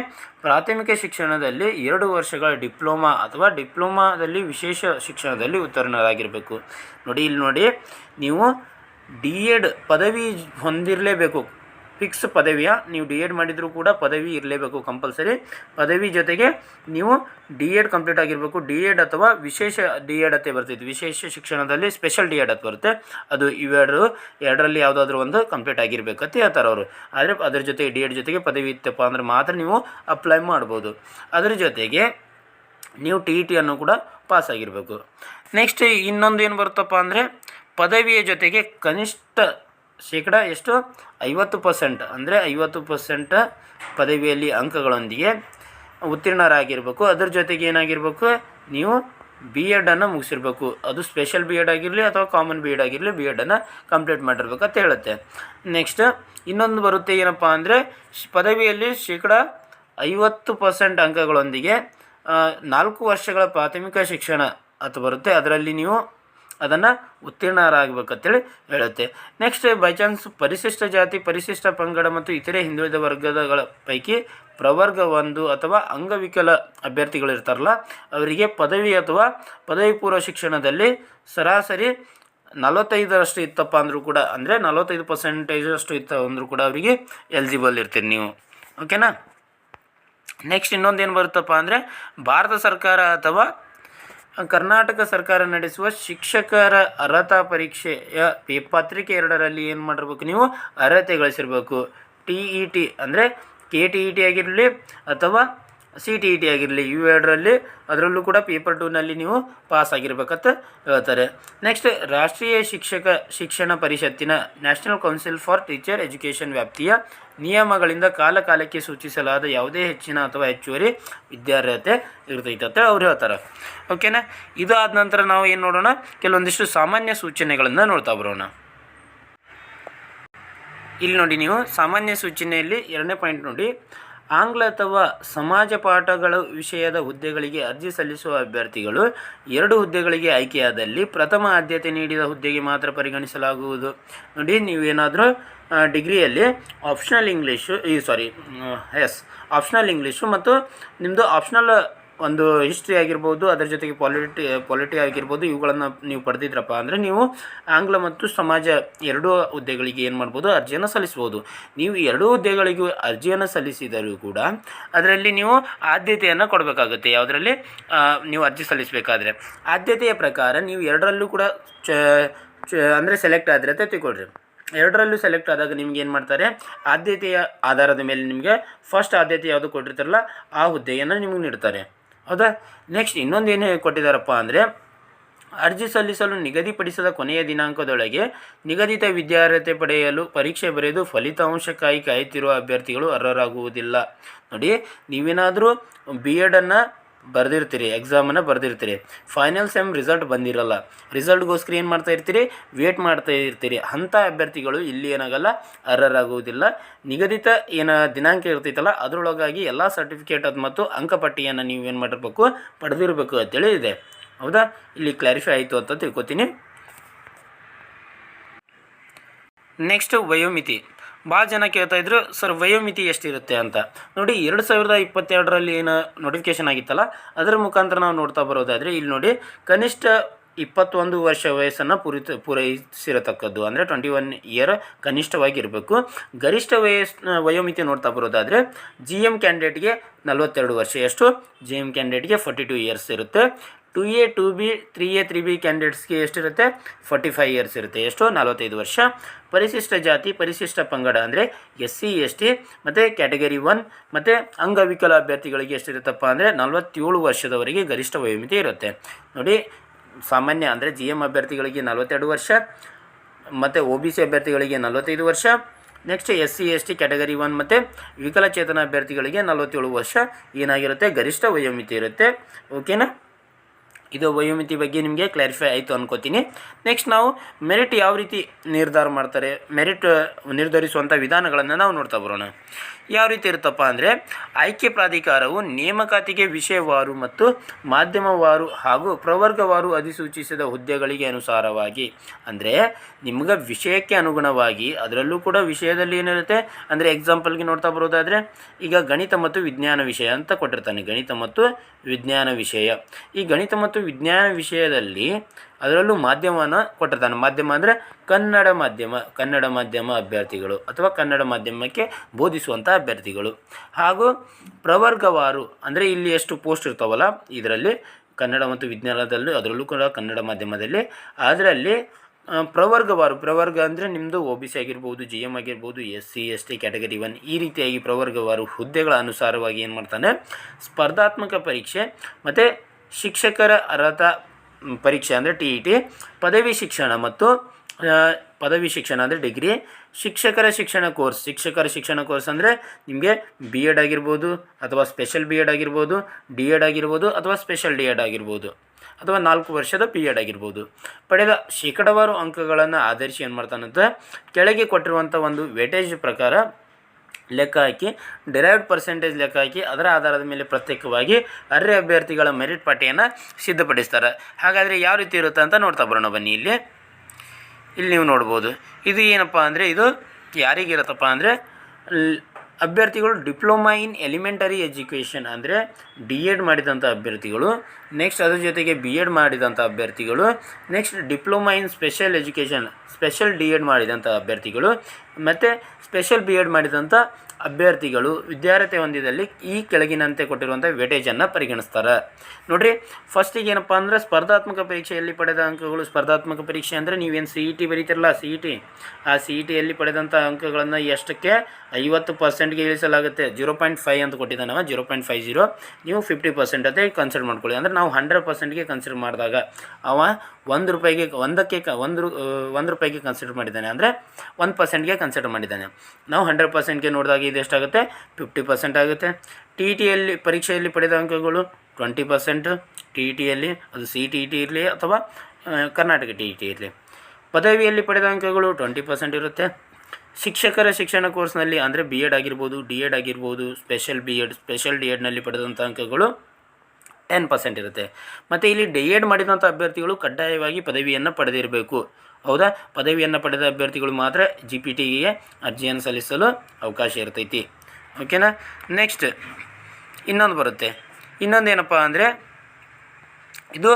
ಪ್ರಾಥಮಿಕ ಶಿಕ್ಷಣದಲ್ಲಿ ಎರಡು ವರ್ಷಗಳ ಡಿಪ್ಲೊಮಾ ಅಥವಾ ಡಿಪ್ಲೊಮಾದಲ್ಲಿ ವಿಶೇಷ ಶಿಕ್ಷಣದಲ್ಲಿ ಉತ್ತೀರ್ಣರಾಗಿರಬೇಕು. ನೋಡಿ, ಇಲ್ಲಿ ನೋಡಿ, ನೀವು ಡಿ ಎಡ್ ಪದವಿ ಹೊಂದಿರಲೇಬೇಕು. ಫಿಕ್ಸ್ ಪದವಿಯ, ನೀವು ಡಿ ಎಡ್ ಮಾಡಿದರೂ ಕೂಡ ಪದವಿ ಇರಲೇಬೇಕು ಕಂಪಲ್ಸರಿ. ಪದವಿ ಜೊತೆಗೆ ನೀವು ಡಿ ಎಡ್ ಕಂಪ್ಲೀಟ್ ಆಗಿರಬೇಕು. ಡಿ ಎಡ್ ಅಥವಾ ವಿಶೇಷ ಡಿ ಎಡ್ ಅಂತ ಬರ್ತಿತ್ತು. ವಿಶೇಷ ಶಿಕ್ಷಣದಲ್ಲಿ ಸ್ಪೆಷಲ್ ಡಿ ಎಡ್ ಅಂತ ಬರುತ್ತೆ. ಅದು ಇವೆರಡು, ಎರಡರಲ್ಲಿ ಯಾವುದಾದ್ರೂ ಒಂದು ಕಂಪ್ಲೀಟ್ ಆಗಿರಬೇಕು ಅಂತ ಹೇಳ್ತಾರೆ ಅವರು. ಆದರೆ ಅದ್ರ ಜೊತೆಗೆ ಡಿ ಎಡ್ ಜೊತೆಗೆ ಪದವಿ ಇತ್ತಪ್ಪ ಅಂದರೆ ಮಾತ್ರ ನೀವು ಅಪ್ಲೈ ಮಾಡ್ಬೋದು. ಅದ್ರ ಜೊತೆಗೆ ನೀವು ಟಿ ಇ ಟಿಯನ್ನು ಕೂಡ ಪಾಸ್ ಆಗಿರಬೇಕು. ನೆಕ್ಸ್ಟ್ ಇನ್ನೊಂದು ಏನು ಬರುತ್ತಪ್ಪ ಅಂದರೆ ಪದವಿಯ ಜೊತೆಗೆ ಕನಿಷ್ಠ ಶೇಕಡ ಎಷ್ಟು? ಐವತ್ತು ಪರ್ಸೆಂಟ್ ಅಂದರೆ ಐವತ್ತು ಪರ್ಸೆಂಟ್ ಪದವಿಯಲ್ಲಿ ಅಂಕಗಳೊಂದಿಗೆ ಉತ್ತೀರ್ಣರಾಗಿರಬೇಕು. ಅದ್ರ ಜೊತೆಗೆ ಏನಾಗಿರಬೇಕು? ನೀವು ಬಿ ಎಡನ್ನು ಮುಗಿಸಿರ್ಬೇಕು. ಅದು ಸ್ಪೆಷಲ್ ಬಿ ಎಡ್ ಆಗಿರಲಿ ಅಥವಾ ಕಾಮನ್ ಬಿ ಎಡ್ ಆಗಿರಲಿ ಬಿ ಎಡನ್ನು ಕಂಪ್ಲೀಟ್ ಮಾಡಿರ್ಬೇಕು ಅಂತ ಹೇಳುತ್ತೆ. ನೆಕ್ಸ್ಟ್ ಇನ್ನೊಂದು ಬರುತ್ತೆ ಏನಪ್ಪ ಅಂದರೆ ಪದವಿಯಲ್ಲಿ ಶೇಕಡ ಐವತ್ತು ಪರ್ಸೆಂಟ್ ಅಂಕಗಳೊಂದಿಗೆ ನಾಲ್ಕು ವರ್ಷಗಳ ಪ್ರಾಥಮಿಕ ಶಿಕ್ಷಣ ಅಂತ ಬರುತ್ತೆ. ಅದರಲ್ಲಿ ನೀವು ಅದನ್ನು ಉತ್ತೀರ್ಣರಾಗಬೇಕಂತೇಳಿ ಹೇಳುತ್ತೆ. ನೆಕ್ಸ್ಟ್ ಬೈ ಚಾನ್ಸ್ ಪರಿಶಿಷ್ಟ ಜಾತಿ, ಪರಿಶಿಷ್ಟ ಪಂಗಡ ಮತ್ತು ಇತರೆ ಹಿಂದುಳಿದ ವರ್ಗಗಳ ಪೈಕಿ ಪ್ರವರ್ಗ ಒಂದು ಅಥವಾ ಅಂಗವಿಕಲ ಅಭ್ಯರ್ಥಿಗಳು ಇರ್ತಾರಲ್ಲ, ಅವರಿಗೆ ಪದವಿ ಅಥವಾ ಪದವಿ ಪೂರ್ವ ಶಿಕ್ಷಣದಲ್ಲಿ ಸರಾಸರಿ ನಲವತ್ತೈದರಷ್ಟು ಇತ್ತಪ್ಪ ಅಂದರೂ ಕೂಡ, ಅಂದರೆ ನಲವತ್ತೈದು ಪರ್ಸೆಂಟೇಜಷ್ಟು ಇತ್ತ ಅಂದರೂ ಕೂಡ ಅವರಿಗೆ ಎಲಿಜಿಬಲ್ ಇರ್ತೀರಿ ನೀವು. ಓಕೆನಾ ನೆಕ್ಸ್ಟ್ ಇನ್ನೊಂದು ಏನು ಬರುತ್ತಪ್ಪ ಅಂದರೆ ಭಾರತ ಸರ್ಕಾರ ಅಥವಾ ಕರ್ನಾಟಕ ಸರ್ಕಾರ ನಡೆಸುವ ಶಿಕ್ಷಕರ ಅರ್ಹತಾ ಪರೀಕ್ಷೆಯ ಪೇಪತ್ರಿಕೆ ಎರಡರಲ್ಲಿ ಏನು ಮಾಡಿರ್ಬೇಕು ನೀವು? ಅರ್ಹತೆ ಗಳಿಸಿರ್ಬೇಕು ಟಿ ಇ ಟಿ ಅಂದರೆ ಕೆ ಟಿ ಇ ಟಿ ಆಗಿರಲಿ ಅಥವಾ ಸಿ ಟಿ ಇ ಟಿ ಆಗಿರಲಿ ಇವು ಎರಡರಲ್ಲಿ ಅದರಲ್ಲೂ ಕೂಡ ಪೇಪರ್ ಟೂನಲ್ಲಿ ನೀವು ಪಾಸ್ ಆಗಿರ್ಬೇಕಂತ ಹೇಳ್ತಾರೆ. ನೆಕ್ಸ್ಟ್ ರಾಷ್ಟ್ರೀಯ ಶಿಕ್ಷಕ, ಶಿಕ್ಷಣ ಪರಿಷತ್ತಿನ national council for teacher education ವ್ಯಾಪ್ತಿಯ ನಿಯಮಗಳಿಂದ ಕಾಲ ಕಾಲಕ್ಕೆ ಸೂಚಿಸಲಾದ ಯಾವುದೇ ಹೆಚ್ಚಿನ ಅಥವಾ ಹೆಚ್ಚುವರಿ ವಿದ್ಯಾರ್ಹತೆ ಇರ್ತೈತೆ ಅಂತ ಅವ್ರು ಹೇಳ್ತಾರೆ. ಓಕೆನಾ ಇದಾದ ನಂತರ ನಾವು ಏನು ನೋಡೋಣ? ಕೆಲವೊಂದಿಷ್ಟು ಸಾಮಾನ್ಯ ಸೂಚನೆಗಳನ್ನು ನೋಡ್ತಾ ಬರೋಣ. ಇಲ್ಲಿ ನೋಡಿ ನೀವು, ಸಾಮಾನ್ಯ ಸೂಚನೆಯಲ್ಲಿ ಎರಡನೇ ಪಾಯಿಂಟ್ ನೋಡಿ. ಆಂಗ್ಲ ಅಥವಾ ಸಮಾಜ ಪಾಠಗಳ ವಿಷಯದ ಹುದ್ದೆಗಳಿಗೆ ಅರ್ಜಿ ಸಲ್ಲಿಸುವ ಅಭ್ಯರ್ಥಿಗಳು ಎರಡು ಹುದ್ದೆಗಳಿಗೆ ಆಯ್ಕೆಯಾದಲ್ಲಿ ಪ್ರಥಮ ಆದ್ಯತೆ ನೀಡಿದ ಹುದ್ದೆಗೆ ಮಾತ್ರ ಪರಿಗಣಿಸಲಾಗುವುದು. ನೋಡಿ, ನೀವೇನಾದರೂ ಡಿಗ್ರಿಯಲ್ಲಿ ಆಪ್ಷನಲ್ ಇಂಗ್ಲೀಷು ಈ ಸಾರಿ ಎಸ್ ಆಪ್ಷನಲ್ ಇಂಗ್ಲೀಷು ಮತ್ತು ನಿಮ್ಮದು ಆಪ್ಷನಲ್ ಒಂದು ಹಿಸ್ಟ್ರಿ ಆಗಿರ್ಬೋದು, ಅದರ ಜೊತೆಗೆ ಪಾಲಿಟಿ ಪಾಲಿಟಿ ಆಗಿರ್ಬೋದು, ಇವುಗಳನ್ನು ನೀವು ಪಡೆದಿದ್ರಪ್ಪ ಅಂದರೆ ನೀವು ಆಂಗ್ಲ ಮತ್ತು ಸಮಾಜ ಎರಡೂ ಹುದ್ದೆಗಳಿಗೆ ಏನು ಮಾಡ್ಬೋದು, ಅರ್ಜಿಯನ್ನು ಸಲ್ಲಿಸ್ಬೋದು. ನೀವು ಎರಡೂ ಹುದ್ದೆಗಳಿಗೂ ಅರ್ಜಿಯನ್ನು ಸಲ್ಲಿಸಿದರೂ ಕೂಡ ಅದರಲ್ಲಿ ನೀವು ಆದ್ಯತೆಯನ್ನು ಕೊಡಬೇಕಾಗುತ್ತೆ. ಯಾವುದರಲ್ಲಿ? ನೀವು ಅರ್ಜಿ ಸಲ್ಲಿಸಬೇಕಾದ್ರೆ. ಆದ್ಯತೆಯ ಪ್ರಕಾರ ನೀವು ಎರಡರಲ್ಲೂ ಕೂಡ ಚ ಚ, ಅಂದರೆ ಸೆಲೆಕ್ಟ್ ಆದರೆ ಅಂತ ಎರಡರಲ್ಲೂ ಸೆಲೆಕ್ಟ್ ಆದಾಗ ನಿಮ್ಗೆ ಏನು ಮಾಡ್ತಾರೆ? ಆದ್ಯತೆಯ ಆಧಾರದ ಮೇಲೆ ನಿಮಗೆ ಫಸ್ಟ್ ಆದ್ಯತೆ ಯಾವುದು ಕೊಟ್ಟಿರ್ತಾರಲ್ಲ, ಆ ಹುದ್ದೆಯನ್ನು ನಿಮಗೆ ನೀಡ್ತಾರೆ. ಹೌದಾ? ನೆಕ್ಸ್ಟ್ ಇನ್ನೊಂದು ಏನು ಕೊಟ್ಟಿದ್ದಾರಪ್ಪ ಅಂದರೆ, ಅರ್ಜಿ ಸಲ್ಲಿಸಲು ನಿಗದಿಪಡಿಸಿದ ಕೊನೆಯ ದಿನಾಂಕದೊಳಗೆ ನಿಗದಿತ ವಿದ್ಯಾರ್ಹತೆ ಪಡೆಯಲು ಪರೀಕ್ಷೆ ಬರೆದು ಫಲಿತಾಂಶಕ್ಕಾಗಿ ಕಾಯುತ್ತಿರುವ ಅಭ್ಯರ್ಥಿಗಳು ಅರ್ಹರಾಗುವುದಿಲ್ಲ. ನೋಡಿ, ನೀವೇನಾದರೂ ಬಿ ಎಡನ್ನು ಬರೆದಿರ್ತೀರಿ ಎಕ್ಸಾಮನ್ನು ಬರೆದಿರ್ತೀರಿ. ಫೈನಲ್ ಸೆಮ್ ರಿಸಲ್ಟ್ ಬಂದಿರಲ್ಲ. ರಿಸಲ್ಟ್ಗೋಸ್ಕರ ಏನು ಮಾಡ್ತಾ ಇರ್ತೀರಿ? ವೇಟ್ ಮಾಡ್ತಾ ಇರ್ತೀರಿ. ಅಂಥ ಅಭ್ಯರ್ಥಿಗಳು ಇಲ್ಲಿ ಏನಾಗಲ್ಲ, ಅರ್ಹರಾಗುವುದಿಲ್ಲ. ನಿಗದಿತ ಏನು ದಿನಾಂಕ ಇರ್ತೈತಲ್ಲ, ಅದರೊಳಗಾಗಿ ಎಲ್ಲ ಸರ್ಟಿಫಿಕೇಟ್ ಅದು ಮತ್ತು ಅಂಕಪಟ್ಟಿಯನ್ನು ನೀವು ಏನು ಮಾಡಿರ್ಬೇಕು, ಪಡೆದಿರಬೇಕು ಅಂತೇಳಿ ಇದೆ. ಹೌದಾ? ಇಲ್ಲಿ ಕ್ಲಾರಿಫೈ ಆಯಿತು ಅಂತ ತಿಳ್ಕೊತೀನಿ. ನೆಕ್ಸ್ಟ್ ವಯೋಮಿತಿ. ಭಾಳ ಜನ ಕೇಳ್ತಾ ಇದ್ರು, ಸರ್, ವಯೋಮಿತಿ ಎಷ್ಟಿರುತ್ತೆ ಅಂತ. ನೋಡಿ, ಎರಡು ಸಾವಿರದ ಇಪ್ಪತ್ತೆರಡರಲ್ಲಿ ಏನು ನೋಟಿಫಿಕೇಶನ್ ಆಗಿತ್ತಲ್ಲ, ಅದರ ಮುಖಾಂತರ ನಾವು ನೋಡ್ತಾ ಬರೋದಾದರೆ, ಇಲ್ಲಿ ನೋಡಿ, ಕನಿಷ್ಠ ಇಪ್ಪತ್ತೊಂದು ವರ್ಷ ವಯಸ್ಸನ್ನು ಪೂರಿತ, ಪೂರೈಸಿರತಕ್ಕದ್ದು, ಅಂದರೆ ಟ್ವೆಂಟಿ ಒನ್ ಇಯರ್ ಕನಿಷ್ಠವಾಗಿರಬೇಕು. ಗರಿಷ್ಠ ವಯಸ್ಸು ವಯೋಮಿತಿ ನೋಡ್ತಾ ಬರೋದಾದರೆ ಜಿ ಎಂ ಕ್ಯಾಂಡಿಡೇಟ್ಗೆ ನಲವತ್ತೆರಡು ವರ್ಷ. ಎಷ್ಟು? ಜಿ ಎಂ ಕ್ಯಾಂಡಿಡೇಟ್ಗೆ ಫಾರ್ಟಿ ಟು ಇಯರ್ಸ್ ಇರುತ್ತೆ. Two A two B three A three B ಕ್ಯಾಂಡಿಡೇಟ್ಸ್ಗೆ ಎಷ್ಟಿರುತ್ತೆ? ಫೋರ್ಟಿ ಫೈವ್ ಇಯರ್ಸ್ ಇರುತ್ತೆ. ಎಷ್ಟು? ನಲವತ್ತೈದು ವರ್ಷ. ಪರಿಶಿಷ್ಟ ಜಾತಿ, ಪರಿಶಿಷ್ಟ ಪಂಗಡ ಅಂದರೆ ಎಸ್ ಸಿ, ಎಸ್ ಟಿ, ಮತ್ತು ಕ್ಯಾಟಗರಿ ಒನ್ ಮತ್ತು ಅಂಗವಿಕಲ ಅಭ್ಯರ್ಥಿಗಳಿಗೆ ಎಷ್ಟಿರುತ್ತಪ್ಪ ಅಂದರೆ ನಲವತ್ತೇಳು ವರ್ಷದವರೆಗೆ ಗರಿಷ್ಠ ವಯೋಮಿತಿ ಇರುತ್ತೆ. ನೋಡಿ, ಸಾಮಾನ್ಯ ಅಂದರೆ ಜಿ ಎಂ ಅಭ್ಯರ್ಥಿಗಳಿಗೆ ನಲವತ್ತೆರಡು ವರ್ಷ, ಮತ್ತು ಒ ಬಿ ಸಿ ಅಭ್ಯರ್ಥಿಗಳಿಗೆ ನಲವತ್ತೈದು ವರ್ಷ next S C, S T category one ಮತ್ತು ವಿಕಲಚೇತನ ಅಭ್ಯರ್ಥಿಗಳಿಗೆ ನಲವತ್ತೇಳು ವರ್ಷ ಏನಾಗಿರುತ್ತೆ? ಗರಿಷ್ಠ ವಯೋಮಿತಿ ಇರುತ್ತೆ. ಓಕೆನಾ ಇದು ವಯೋಮಿತಿ ಬಗ್ಗೆ ನಿಮಗೆ ಕ್ಲಾರಿಫೈ ಆಯಿತು ಅನ್ಕೋತೀನಿ. ನೆಕ್ಸ್ಟ್ ನಾವು ಮೆರಿಟ್ ಯಾವ ರೀತಿ ನಿರ್ಧಾರ ಮಾಡ್ತಾರೆ? ಮೆರಿಟ್ ನಿರ್ಧರಿಸುವಂಥ ವಿಧಾನಗಳನ್ನು ನಾವು ನೋಡ್ತಾ ಬರೋಣ. ಯಾವ ರೀತಿ ಇರುತ್ತಪ್ಪ ಅಂದರೆ, ಆಯ್ಕೆ ಪ್ರಾಧಿಕಾರವು ನೇಮಕಾತಿಗೆ ವಿಷಯವಾರು ಮತ್ತು ಮಾಧ್ಯಮವಾರು ಹಾಗೂ ಪ್ರವರ್ಗವಾರು ಅಧಿಸೂಚಿಸಿದ ಹುದ್ದೆಗಳಿಗೆ ಅನುಸಾರವಾಗಿ, ಅಂದರೆ ನಿಮ್ಗೆ ವಿಷಯಕ್ಕೆ ಅನುಗುಣವಾಗಿ ಅದರಲ್ಲೂ ಕೂಡ ವಿಷಯದಲ್ಲಿ ಏನಿರುತ್ತೆ? ಅಂದರೆ ಎಕ್ಸಾಂಪಲ್ಗೆ ನೋಡ್ತಾ ಬರೋದಾದರೆ, ಈಗ ಗಣಿತ ಮತ್ತು ವಿಜ್ಞಾನ ವಿಷಯ ಅಂತ ಕೊಟ್ಟಿರ್ತಾನೆ. ಗಣಿತ ಮತ್ತು ವಿಜ್ಞಾನ ವಿಷಯ. ಈ ಗಣಿತ ಮತ್ತು ವಿಜ್ಞಾನ ವಿಷಯದಲ್ಲಿ ಅದರಲ್ಲೂ ಮಾಧ್ಯಮನ ಕೊಟ್ಟಿರ್ತಾನೆ ಮಾಧ್ಯಮ ಅಂದರೆ ಕನ್ನಡ ಮಾಧ್ಯಮ ಕನ್ನಡ ಮಾಧ್ಯಮ ಅಭ್ಯರ್ಥಿಗಳು ಅಥವಾ ಕನ್ನಡ ಮಾಧ್ಯಮಕ್ಕೆ ಬೋಧಿಸುವಂಥ ಅಭ್ಯರ್ಥಿಗಳು. ಹಾಗೂ ಪ್ರವರ್ಗವಾರು ಅಂದರೆ ಇಲ್ಲಿ ಎಷ್ಟು ಪೋಸ್ಟ್ ಇರ್ತಾವಲ್ಲ, ಇದರಲ್ಲಿ ಕನ್ನಡ ಮತ್ತು ವಿಜ್ಞಾನದಲ್ಲೂ, ಅದರಲ್ಲೂ ಕೂಡ ಕನ್ನಡ ಮಾಧ್ಯಮದಲ್ಲಿ. ಅದರಲ್ಲಿ ಪ್ರವರ್ಗವಾರು, ಪ್ರವರ್ಗ ಅಂದರೆ ನಿಮ್ಮದು ಒ ಬಿ ಸಿ ಆಗಿರ್ಬೋದು ಜಿ ಎಂ ಆಗಿರ್ಬೋದು S C S T category one ಈ ರೀತಿಯಾಗಿ ಪ್ರವರ್ಗವಾರು ಹುದ್ದೆಗಳ ಅನುಸಾರವಾಗಿ ಏನು ಮಾಡ್ತಾನೆ, ಸ್ಪರ್ಧಾತ್ಮಕ ಪರೀಕ್ಷೆ ಮತ್ತು ಶಿಕ್ಷಕರ ಅರ್ಹತಾ ಪರೀಕ್ಷೆ ಅಂದರೆ ಟಿ ಇ ಟಿ, ಪದವಿ ಶಿಕ್ಷಣ ಮತ್ತು ಪದವಿ ಶಿಕ್ಷಣ ಅಂದರೆ ಡಿಗ್ರಿ. ಶಿಕ್ಷಕರ ಶಿಕ್ಷಣ ಕೋರ್ಸ್, ಶಿಕ್ಷಕರ ಶಿಕ್ಷಣ ಕೋರ್ಸ್ ಅಂದರೆ ನಿಮಗೆ ಬಿ ಎಡ್ ಆಗಿರ್ಬೋದು ಅಥವಾ ಸ್ಪೆಷಲ್ ಬಿ ಎಡ್ ಆಗಿರ್ಬೋದು ಡಿ ಎಡ್ ಆಗಿರ್ಬೋದು ಅಥವಾ ಸ್ಪೆಷಲ್ ಡಿ ಎಡ್ ಆಗಿರ್ಬೋದು ಅಥವಾ ನಾಲ್ಕು ವರ್ಷದ ಪಿ ಎಡ್ ಆಗಿರ್ಬೋದು. ಪಡೆದ ಶೇಕಡವಾರು ಅಂಕಗಳನ್ನು ಆಧರಿಸಿ ಏನು ಮಾಡ್ತಾನಂತ, ಕೆಳಗೆ ಕೊಟ್ಟಿರುವಂಥ ಒಂದು ವೇಟೇಜ್ ಪ್ರಕಾರ ಲೆಕ್ಕ ಹಾಕಿ ಡಿರೈವ್ಡ್ ಪರ್ಸೆಂಟೇಜ್ ಲೆಕ್ಕ ಹಾಕಿ, ಅದರ ಆಧಾರದ ಮೇಲೆ ಪ್ರತ್ಯೇಕವಾಗಿ ಅರ್ಹ ಅಭ್ಯರ್ಥಿಗಳ ಮೆರಿಟ್ ಪಟ್ಟಿಯನ್ನು ಸಿದ್ಧಪಡಿಸ್ತಾರೆ. ಹಾಗಾದರೆ ಯಾವ ರೀತಿ ಇರುತ್ತೆ ಅಂತ ನೋಡ್ತಾ ಬರೋಣ ಬನ್ನಿ ಇಲ್ಲಿ. ಇಲ್ಲಿ ನೀವು ನೋಡ್ಬೋದು. ಇದು ಏನಪ್ಪ ಅಂದರೆ, ಇದು ಯಾರಿಗಿರುತ್ತಪ್ಪ ಅಂದರೆ ಅಭ್ಯರ್ಥಿಗಳು ಡಿಪ್ಲೊಮಾ ಇನ್ ಎಲಿಮೆಂಟರಿ ಎಜುಕೇಷನ್ ಅಂದರೆ ಡಿ ಎಡ್ ಮಾಡಿದಂಥ ಅಭ್ಯರ್ಥಿಗಳು. ನೆಕ್ಸ್ಟ್ ಅದ್ರ ಜೊತೆಗೆ ಬಿ ಎಡ್ ಮಾಡಿದಂಥ ಅಭ್ಯರ್ಥಿಗಳು. Next diploma in special education special D Ed ಮಾಡಿದಂಥ ಅಭ್ಯರ್ಥಿಗಳು. ಮತ್ತು ಸ್ಪೆಷಲ್ ಬಿ ಎಡ್ ಮಾಡಿದಂಥ ಅಭ್ಯರ್ಥಿಗಳು ವಿದ್ಯಾರ್ಥಿ ಹೊಂದಿದಲ್ಲಿ ಈ ಕೆಳಗಿನಂತೆ ಕೊಟ್ಟಿರುವಂಥ ವೇಟೇಜನ್ನು ಪರಿಗಣಿಸ್ತಾರೆ. ನೋಡಿರಿ ಫಸ್ಟಿಗೆ ಏನಪ್ಪ ಅಂದರೆ ಸ್ಪರ್ಧಾತ್ಮಕ ಪರೀಕ್ಷೆಯಲ್ಲಿ ಪಡೆದ ಅಂಕಗಳು ಸ್ಪರ್ಧಾತ್ಮಕ ಪರೀಕ್ಷೆ ಅಂದರೆ ನೀವೇನು ಸಿ ಇ ಟಿ ಬರೀತಿರಲ್ಲ ಸಿ ಇ ಟಿ ಆ ಸಿ ಇ ಟಿಯಲ್ಲಿ ಪಡೆದಂಥ ಅಂಕಗಳನ್ನು ಎಷ್ಟಕ್ಕೆ? ಐವತ್ತು ಪರ್ಸೆಂಟ್ಗೆ ಇಳಿಸಲಾಗುತ್ತೆ. ಜೀರೋ ಪಾಯಿಂಟ್ ಫೈವ್ ಅಂತ ಕೊಟ್ಟಿದ್ದಾನೆ ಅವ ಜೀರೋ ಪಾಯಿಂಟ್ ಫೈವ್ ಜೀರೋ ನೀವು ಫಿಫ್ಟಿ ಪರ್ಸೆಂಟ್ ಅಂತ ಕನ್ಸಿಡರ್ ಮಾಡ್ಕೊಳ್ಳಿ. ಅಂದರೆ ನಾವು ಹಂಡ್ರೆಡ್ ಪರ್ಸೆಂಟ್ಗೆ ಕನ್ಸಿಡರ್ ಮಾಡಿದಾಗ ಅವ ಒಂದು ರೂಪಾಯಿಗೆ ಒಂದಕ್ಕೆ ಕ ಒಂದು ಒಂದು ರೂಪಾಯಿಗೆ ಕನ್ಸಿಡರ್ ಮಾಡಿದ್ದಾನೆ ಅಂದರೆ ಒಂದು ಪರ್ಸೆಂಟ್ಗೆ ಕನ್ಸಿಡರ್ ಮಾಡಿದ್ದಾನೆ. ನಾವು ಹಂಡ್ರೆಡ್ ಪರ್ಸೆಂಟ್ಗೆ ನೋಡಿದಾಗ ಇದು ಎಷ್ಟಾಗುತ್ತೆ? ಫಿಫ್ಟಿ ಪರ್ಸೆಂಟ್ ಆಗುತ್ತೆ. ಟಿ ಟಿಯಲ್ಲಿ ಪರೀಕ್ಷೆಯಲ್ಲಿ ಪಡೆದ ಅಂಕಗಳು ಟ್ವೆಂಟಿ ಪರ್ಸೆಂಟ್ ಟಿ ಟಿಯಲ್ಲಿ ಅದು ಸಿ ಟಿ ಟಿ ಇರಲಿ ಅಥವಾ ಕರ್ನಾಟಕ ಟಿ ಟಿ ಇರಲಿ. ಪದವಿಯಲ್ಲಿ ಪಡೆದ ಅಂಕಗಳು ಟ್ವೆಂಟಿ ಪರ್ಸೆಂಟ್ ಇರುತ್ತೆ. ಶಿಕ್ಷಕರ ಶಿಕ್ಷಣ ಕೋರ್ಸ್ನಲ್ಲಿ ಅಂದರೆ ಬಿ ಎಡ್ ಆಗಿರ್ಬೋದು ಡಿ ಎಡ್ ಆಗಿರ್ಬೋದು special B Ed special D ಎಡ್ನಲ್ಲಿ ಪಡೆದಂಥ ಅಂಕಗಳು ಟೆನ್ ಪರ್ಸೆಂಟ್ ಇರುತ್ತೆ. ಮತ್ತು ಇಲ್ಲಿ ಡಿ ಎಡ್ ಮಾಡಿದಂಥ ಅಭ್ಯರ್ಥಿಗಳು ಕಡ್ಡಾಯವಾಗಿ ಪದವಿಯನ್ನು ಪಡೆದಿರಬೇಕು. ಹೌದಾ? ಪದವಿಯನ್ನು ಪಡೆದ ಅಭ್ಯರ್ಥಿಗಳು ಮಾತ್ರ ಜಿ ಪಿ ಟಿಗೆ ಅರ್ಜಿಯನ್ನು ಸಲ್ಲಿಸಲು ಅವಕಾಶ ಇರ್ತೈತಿ. ಓಕೆನಾ? ನೆಕ್ಸ್ಟ್ ಇನ್ನೊಂದು ಬರುತ್ತೆ. ಇನ್ನೊಂದು ಏನಪ್ಪ ಅಂದರೆ, ಇದು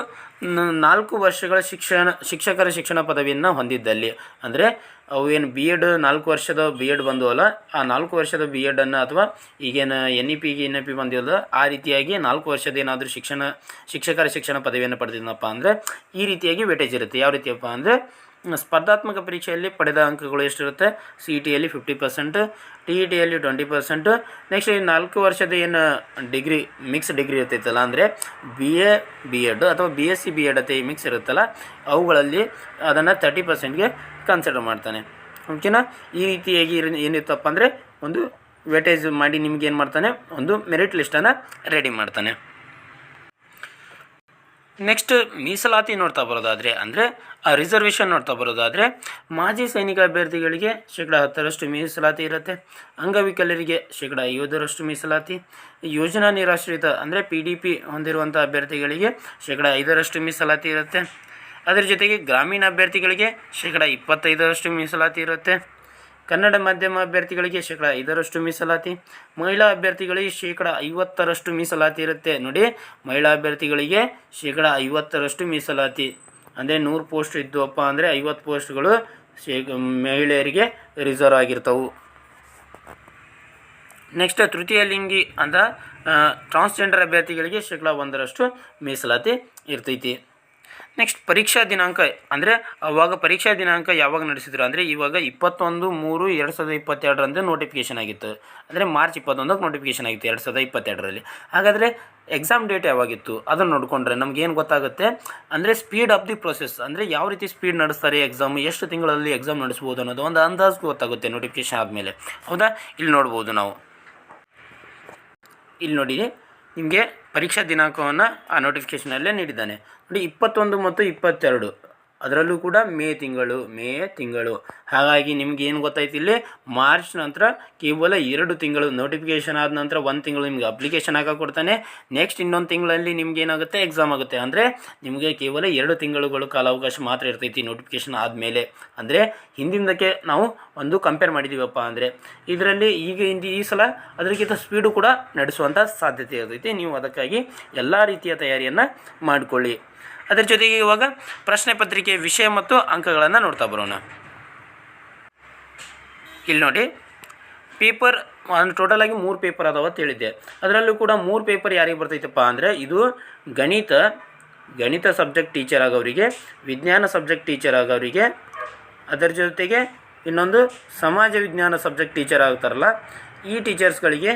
ನಾಲ್ಕು ವರ್ಷಗಳ ಶಿಕ್ಷಣ, ಶಿಕ್ಷಕರ ಶಿಕ್ಷಣ ಪದವಿಯನ್ನು ಹೊಂದಿದ್ದಲ್ಲಿ. ಅಂದರೆ ಅವು ಏನು ಬಿ ಎಡ್ ನಾಲ್ಕು ವರ್ಷದ ಬಿ ಎಡ್ ಬಂದವಲ್ಲ, ಆ ನಾಲ್ಕು ವರ್ಷದ ಬಿ ಎಡನ್ನು ಅಥವಾ ಈಗೇನು ಎನ್ ಇ ಪಿಗೆ ಎನ್ ಇ ಪಿ ಬಂದಿವಲ್ಲ, ಆ ರೀತಿಯಾಗಿ ನಾಲ್ಕು ವರ್ಷದ ಏನಾದರೂ ಶಿಕ್ಷಣ, ಶಿಕ್ಷಕರ ಶಿಕ್ಷಣ ಪದವಿಯನ್ನು ಪಡೆದಿದ್ದನಪ್ಪ ಅಂದರೆ ಈ ರೀತಿಯಾಗಿ ವೇಟೇಜ್ ಇರುತ್ತೆ. ಯಾವ ರೀತಿಯಪ್ಪ ಅಂದರೆ ಸ್ಪರ್ಧಾತ್ಮಕ ಪರೀಕ್ಷೆಯಲ್ಲಿ ಪಡೆದ ಅಂಕಗಳು ಎಷ್ಟಿರುತ್ತೆ? ಸಿ ಇ ಟಿಯಲ್ಲಿ ಫಿಫ್ಟಿ ಪರ್ಸೆಂಟ್ ಟಿ ಇ ಟಿಯಲ್ಲಿ ಟ್ವೆಂಟಿ ಪರ್ಸೆಂಟ್ ನೆಕ್ಸ್ಟ್ ಈ ನಾಲ್ಕು ವರ್ಷದ ಏನು ಡಿಗ್ರಿ ಮಿಕ್ಸ್ ಡಿಗ್ರಿ ಇರ್ತೈತಲ್ಲ, ಅಂದರೆ ಬಿ ಎ ಬಿ ಎಡ್ ಅಥವಾ B S C B Ed ಅಂತ ಮಿಕ್ಸ್ ಇರುತ್ತಲ್ಲ, ಅವುಗಳಲ್ಲಿ ಅದನ್ನು ತರ್ಟಿ ಪರ್ಸೆಂಟ್ಗೆ ಕನ್ಸಿಡರ್ ಮಾಡ್ತಾನೆ. ಓಕೆನಾ ಈ ರೀತಿಯಾಗಿ ಏನಿತ್ತಪ್ಪ ಅಂದರೆ ಒಂದು ವೇಟೇಜ್ ಮಾಡಿ ನಿಮ್ಗೆ ಏನು ಮಾಡ್ತಾನೆ? ಒಂದು ಮೆರಿಟ್ ಲಿಸ್ಟನ್ನು ರೆಡಿ ಮಾಡ್ತಾನೆ. ನೆಕ್ಸ್ಟ್ ಮೀಸಲಾತಿ ನೋಡ್ತಾ ಬರೋದಾದರೆ, ಅಂದರೆ, ಆ ರಿಸರ್ವೇಷನ್ ನೋಡ್ತಾ ಬರೋದಾದರೆ, ಮಾಜಿ ಸೈನಿಕ ಅಭ್ಯರ್ಥಿಗಳಿಗೆ ಶೇಕಡ ಹತ್ತರಷ್ಟು ಮೀಸಲಾತಿ ಇರುತ್ತೆ. ಅಂಗವಿಕಲರಿಗೆ ಶೇಕಡ ಐವತ್ತರಷ್ಟು ಮೀಸಲಾತಿ. ಯೋಜನಾ ನಿರಾಶ್ರಿತ, ಅಂದರೆ ಪಿ ಡಿ ಪಿ ಹೊಂದಿರುವಂಥ ಅಭ್ಯರ್ಥಿಗಳಿಗೆ ಶೇಕಡ ಐದರಷ್ಟು ಮೀಸಲಾತಿ ಇರುತ್ತೆ. ಅದರ ಜೊತೆಗೆ ಗ್ರಾಮೀಣ ಅಭ್ಯರ್ಥಿಗಳಿಗೆ ಶೇಕಡ ಇಪ್ಪತ್ತೈದರಷ್ಟು ಮೀಸಲಾತಿ ಇರುತ್ತೆ. ಕನ್ನಡ ಮಾಧ್ಯಮ ಅಭ್ಯರ್ಥಿಗಳಿಗೆ ಶೇಕಡ ಐದರಷ್ಟು ಮೀಸಲಾತಿ, ಮಹಿಳಾ ಅಭ್ಯರ್ಥಿಗಳಿಗೆ ಶೇಕಡ ಐವತ್ತರಷ್ಟು ಮೀಸಲಾತಿ ಇರುತ್ತೆ. ನೋಡಿ, ಮಹಿಳಾ ಅಭ್ಯರ್ಥಿಗಳಿಗೆ ಶೇಕಡ ಐವತ್ತರಷ್ಟು ಮೀಸಲಾತಿ. ಅಂದರೆ ನೂರು ಪೋಸ್ಟ್ ಇದ್ದುವಪ್ಪ ಅಂದರೆ ಐವತ್ತು ಪೋಸ್ಟ್ಗಳು ಶೇ ಮಹಿಳೆಯರಿಗೆ ರಿಸರ್ವ್ ಆಗಿರ್ತವೆ. ನೆಕ್ಸ್ಟ್ ತೃತೀಯ ಲಿಂಗಿ ಅಂತ ಟ್ರಾನ್ಸ್ಜೆಂಡರ್ ಅಭ್ಯರ್ಥಿಗಳಿಗೆ ಶೇಕಡ ಒಂದರಷ್ಟು ಮೀಸಲಾತಿ ಇರ್ತೈತಿ. ನೆಕ್ಸ್ಟ್ ಪರೀಕ್ಷಾ ದಿನಾಂಕ, ಅಂದರೆ ಅವಾಗ ಪರೀಕ್ಷಾ ದಿನಾಂಕ ಯಾವಾಗ ನಡೆಸಿದ್ರು? ಅಂದರೆ ಇವಾಗ ಇಪ್ಪತ್ತೊಂದು ಮೂರು ಎರಡು ಸಾವಿರದ ಇಪ್ಪತ್ತೆರಡರಂದು ನೋಟಿಫಿಕೇಷನ್ ಆಗಿತ್ತು. ಅಂದರೆ ಮಾರ್ಚ್ ಇಪ್ಪತ್ತೊಂದಕ್ಕೆ ನೋಟಿಫಿಕೇಷನ್ ಆಗಿತ್ತು ಎರಡು ಸಾವಿರದ ಇಪ್ಪತ್ತೆರಡರಲ್ಲಿ. ಹಾಗಾದರೆ ಎಕ್ಸಾಮ್ ಡೇಟ್ ಯಾವಾಗಿತ್ತು? ಅದನ್ನು ನೋಡಿಕೊಂಡ್ರೆ ನಮಗೇನು ಗೊತ್ತಾಗುತ್ತೆ? ಅಂದರೆ ಸ್ಪೀಡ್ ಆಫ್ ದಿ ಪ್ರೊಸೆಸ್ ಅಂದರೆ ಯಾವ ರೀತಿ ಸ್ಪೀಡ್ ನಡೆಸ್ತಾರೆ ಎಕ್ಸಾಮ್ ಎಷ್ಟು ತಿಂಗಳಲ್ಲಿ ಎಕ್ಸಾಮ್ ನಡೆಸ್ಬೋದು ಅನ್ನೋದು ಒಂದು ಅಂದಾಜು ಗೊತ್ತಾಗುತ್ತೆ ನೋಟಿಫಿಕೇಷನ್ ಆದಮೇಲೆ. ಹೌದಾ? ಇಲ್ಲಿ ನೋಡ್ಬೋದು ನಾವು. ಇಲ್ಲಿ ನೋಡಿ, ನಿಮಗೆ ಪರೀಕ್ಷಾ ದಿನಾಂಕವನ್ನು ಆ ನೋಟಿಫಿಕೇಷನಲ್ಲೇ ನೀಡಿದ್ದಾನೆ. ನೋಡಿ ಇಪ್ಪತ್ತೊಂದು ಮತ್ತು ಇಪ್ಪತ್ತೆರಡು. ಅದರಲ್ಲೂ ಕೂಡ ಮೇ ತಿಂಗಳು ಮೇ ತಿಂಗಳು. ಹಾಗಾಗಿ ನಿಮ್ಗೆ ಏನು ಗೊತ್ತಾಯ್ತು ಇಲ್ಲಿ? ಮಾರ್ಚ್ ನಂತರ ಕೇವಲ ಎರಡು ತಿಂಗಳು ನೋಟಿಫಿಕೇಷನ್ ಆದ ನಂತರ ಒಂದು ತಿಂಗಳು ನಿಮಗೆ ಅಪ್ಲಿಕೇಶನ್ ಹಾಕಿ ಕೊಡ್ತಾನೆ. ನೆಕ್ಸ್ಟ್ ಇನ್ನೊಂದು ತಿಂಗಳಲ್ಲಿ ನಿಮ್ಗೆ ಏನಾಗುತ್ತೆ? ಎಕ್ಸಾಮ್ ಆಗುತ್ತೆ. ಅಂದರೆ ನಿಮಗೆ ಕೇವಲ ಎರಡು ತಿಂಗಳುಗಳು ಕಾಲಾವಕಾಶ ಮಾತ್ರ ಇರ್ತೈತಿ ನೋಟಿಫಿಕೇಷನ್ ಆದಮೇಲೆ. ಅಂದರೆ ಹಿಂದಿಂದಕ್ಕೆ ನಾವು ಒಂದು ಕಂಪೇರ್ ಮಾಡಿದ್ದೀವಪ್ಪ ಅಂದರೆ. ಇದರಲ್ಲಿ ಈಗ ಹಿಂದಿ ಈ ಸಲ ಅದಕ್ಕಿಂತ ಸ್ಪೀಡು ಕೂಡ ನಡೆಸುವಂಥ ಸಾಧ್ಯತೆ ಇರ್ತೈತಿ. ನೀವು ಅದಕ್ಕಾಗಿ ಎಲ್ಲ ರೀತಿಯ ತಯಾರಿಯನ್ನು ಮಾಡಿಕೊಳ್ಳಿ. ಅದರ ಜೊತೆಗೆ ಇವಾಗ ಪ್ರಶ್ನೆ ಪತ್ರಿಕೆ ವಿಷಯ ಮತ್ತು ಅಂಕಗಳನ್ನು ನೋಡ್ತಾ ಬರೋಣ. ಇಲ್ಲಿ ನೋಡಿ, ಪೇಪರ್ ಅಂದರೆ ಟೋಟಲ್ ಆಗಿ ಮೂರು ಪೇಪರ್ ಅದಾವ ಅಂತ ಹೇಳಿದ್ದೆ. ಅದರಲ್ಲೂ ಕೂಡ ಮೂರು ಪೇಪರ್ ಯಾರಿಗೆ ಬರ್ತೈತಪ್ಪ ಅಂದರೆ ಇದು ಗಣಿತ ಗಣಿತ ಸಬ್ಜೆಕ್ಟ್ ಟೀಚರ್ ಆಗೋರಿಗೆ, ವಿಜ್ಞಾನ ಸಬ್ಜೆಕ್ಟ್ ಟೀಚರ್ ಆಗೋರಿಗೆ, ಅದರ ಜೊತೆಗೆ ಇನ್ನೊಂದು ಸಮಾಜ ವಿಜ್ಞಾನ ಸಬ್ಜೆಕ್ಟ್ ಟೀಚರ್ ಆಗ್ತಾರಲ್ಲ, ಈ ಟೀಚರ್ಸ್ಗಳಿಗೆ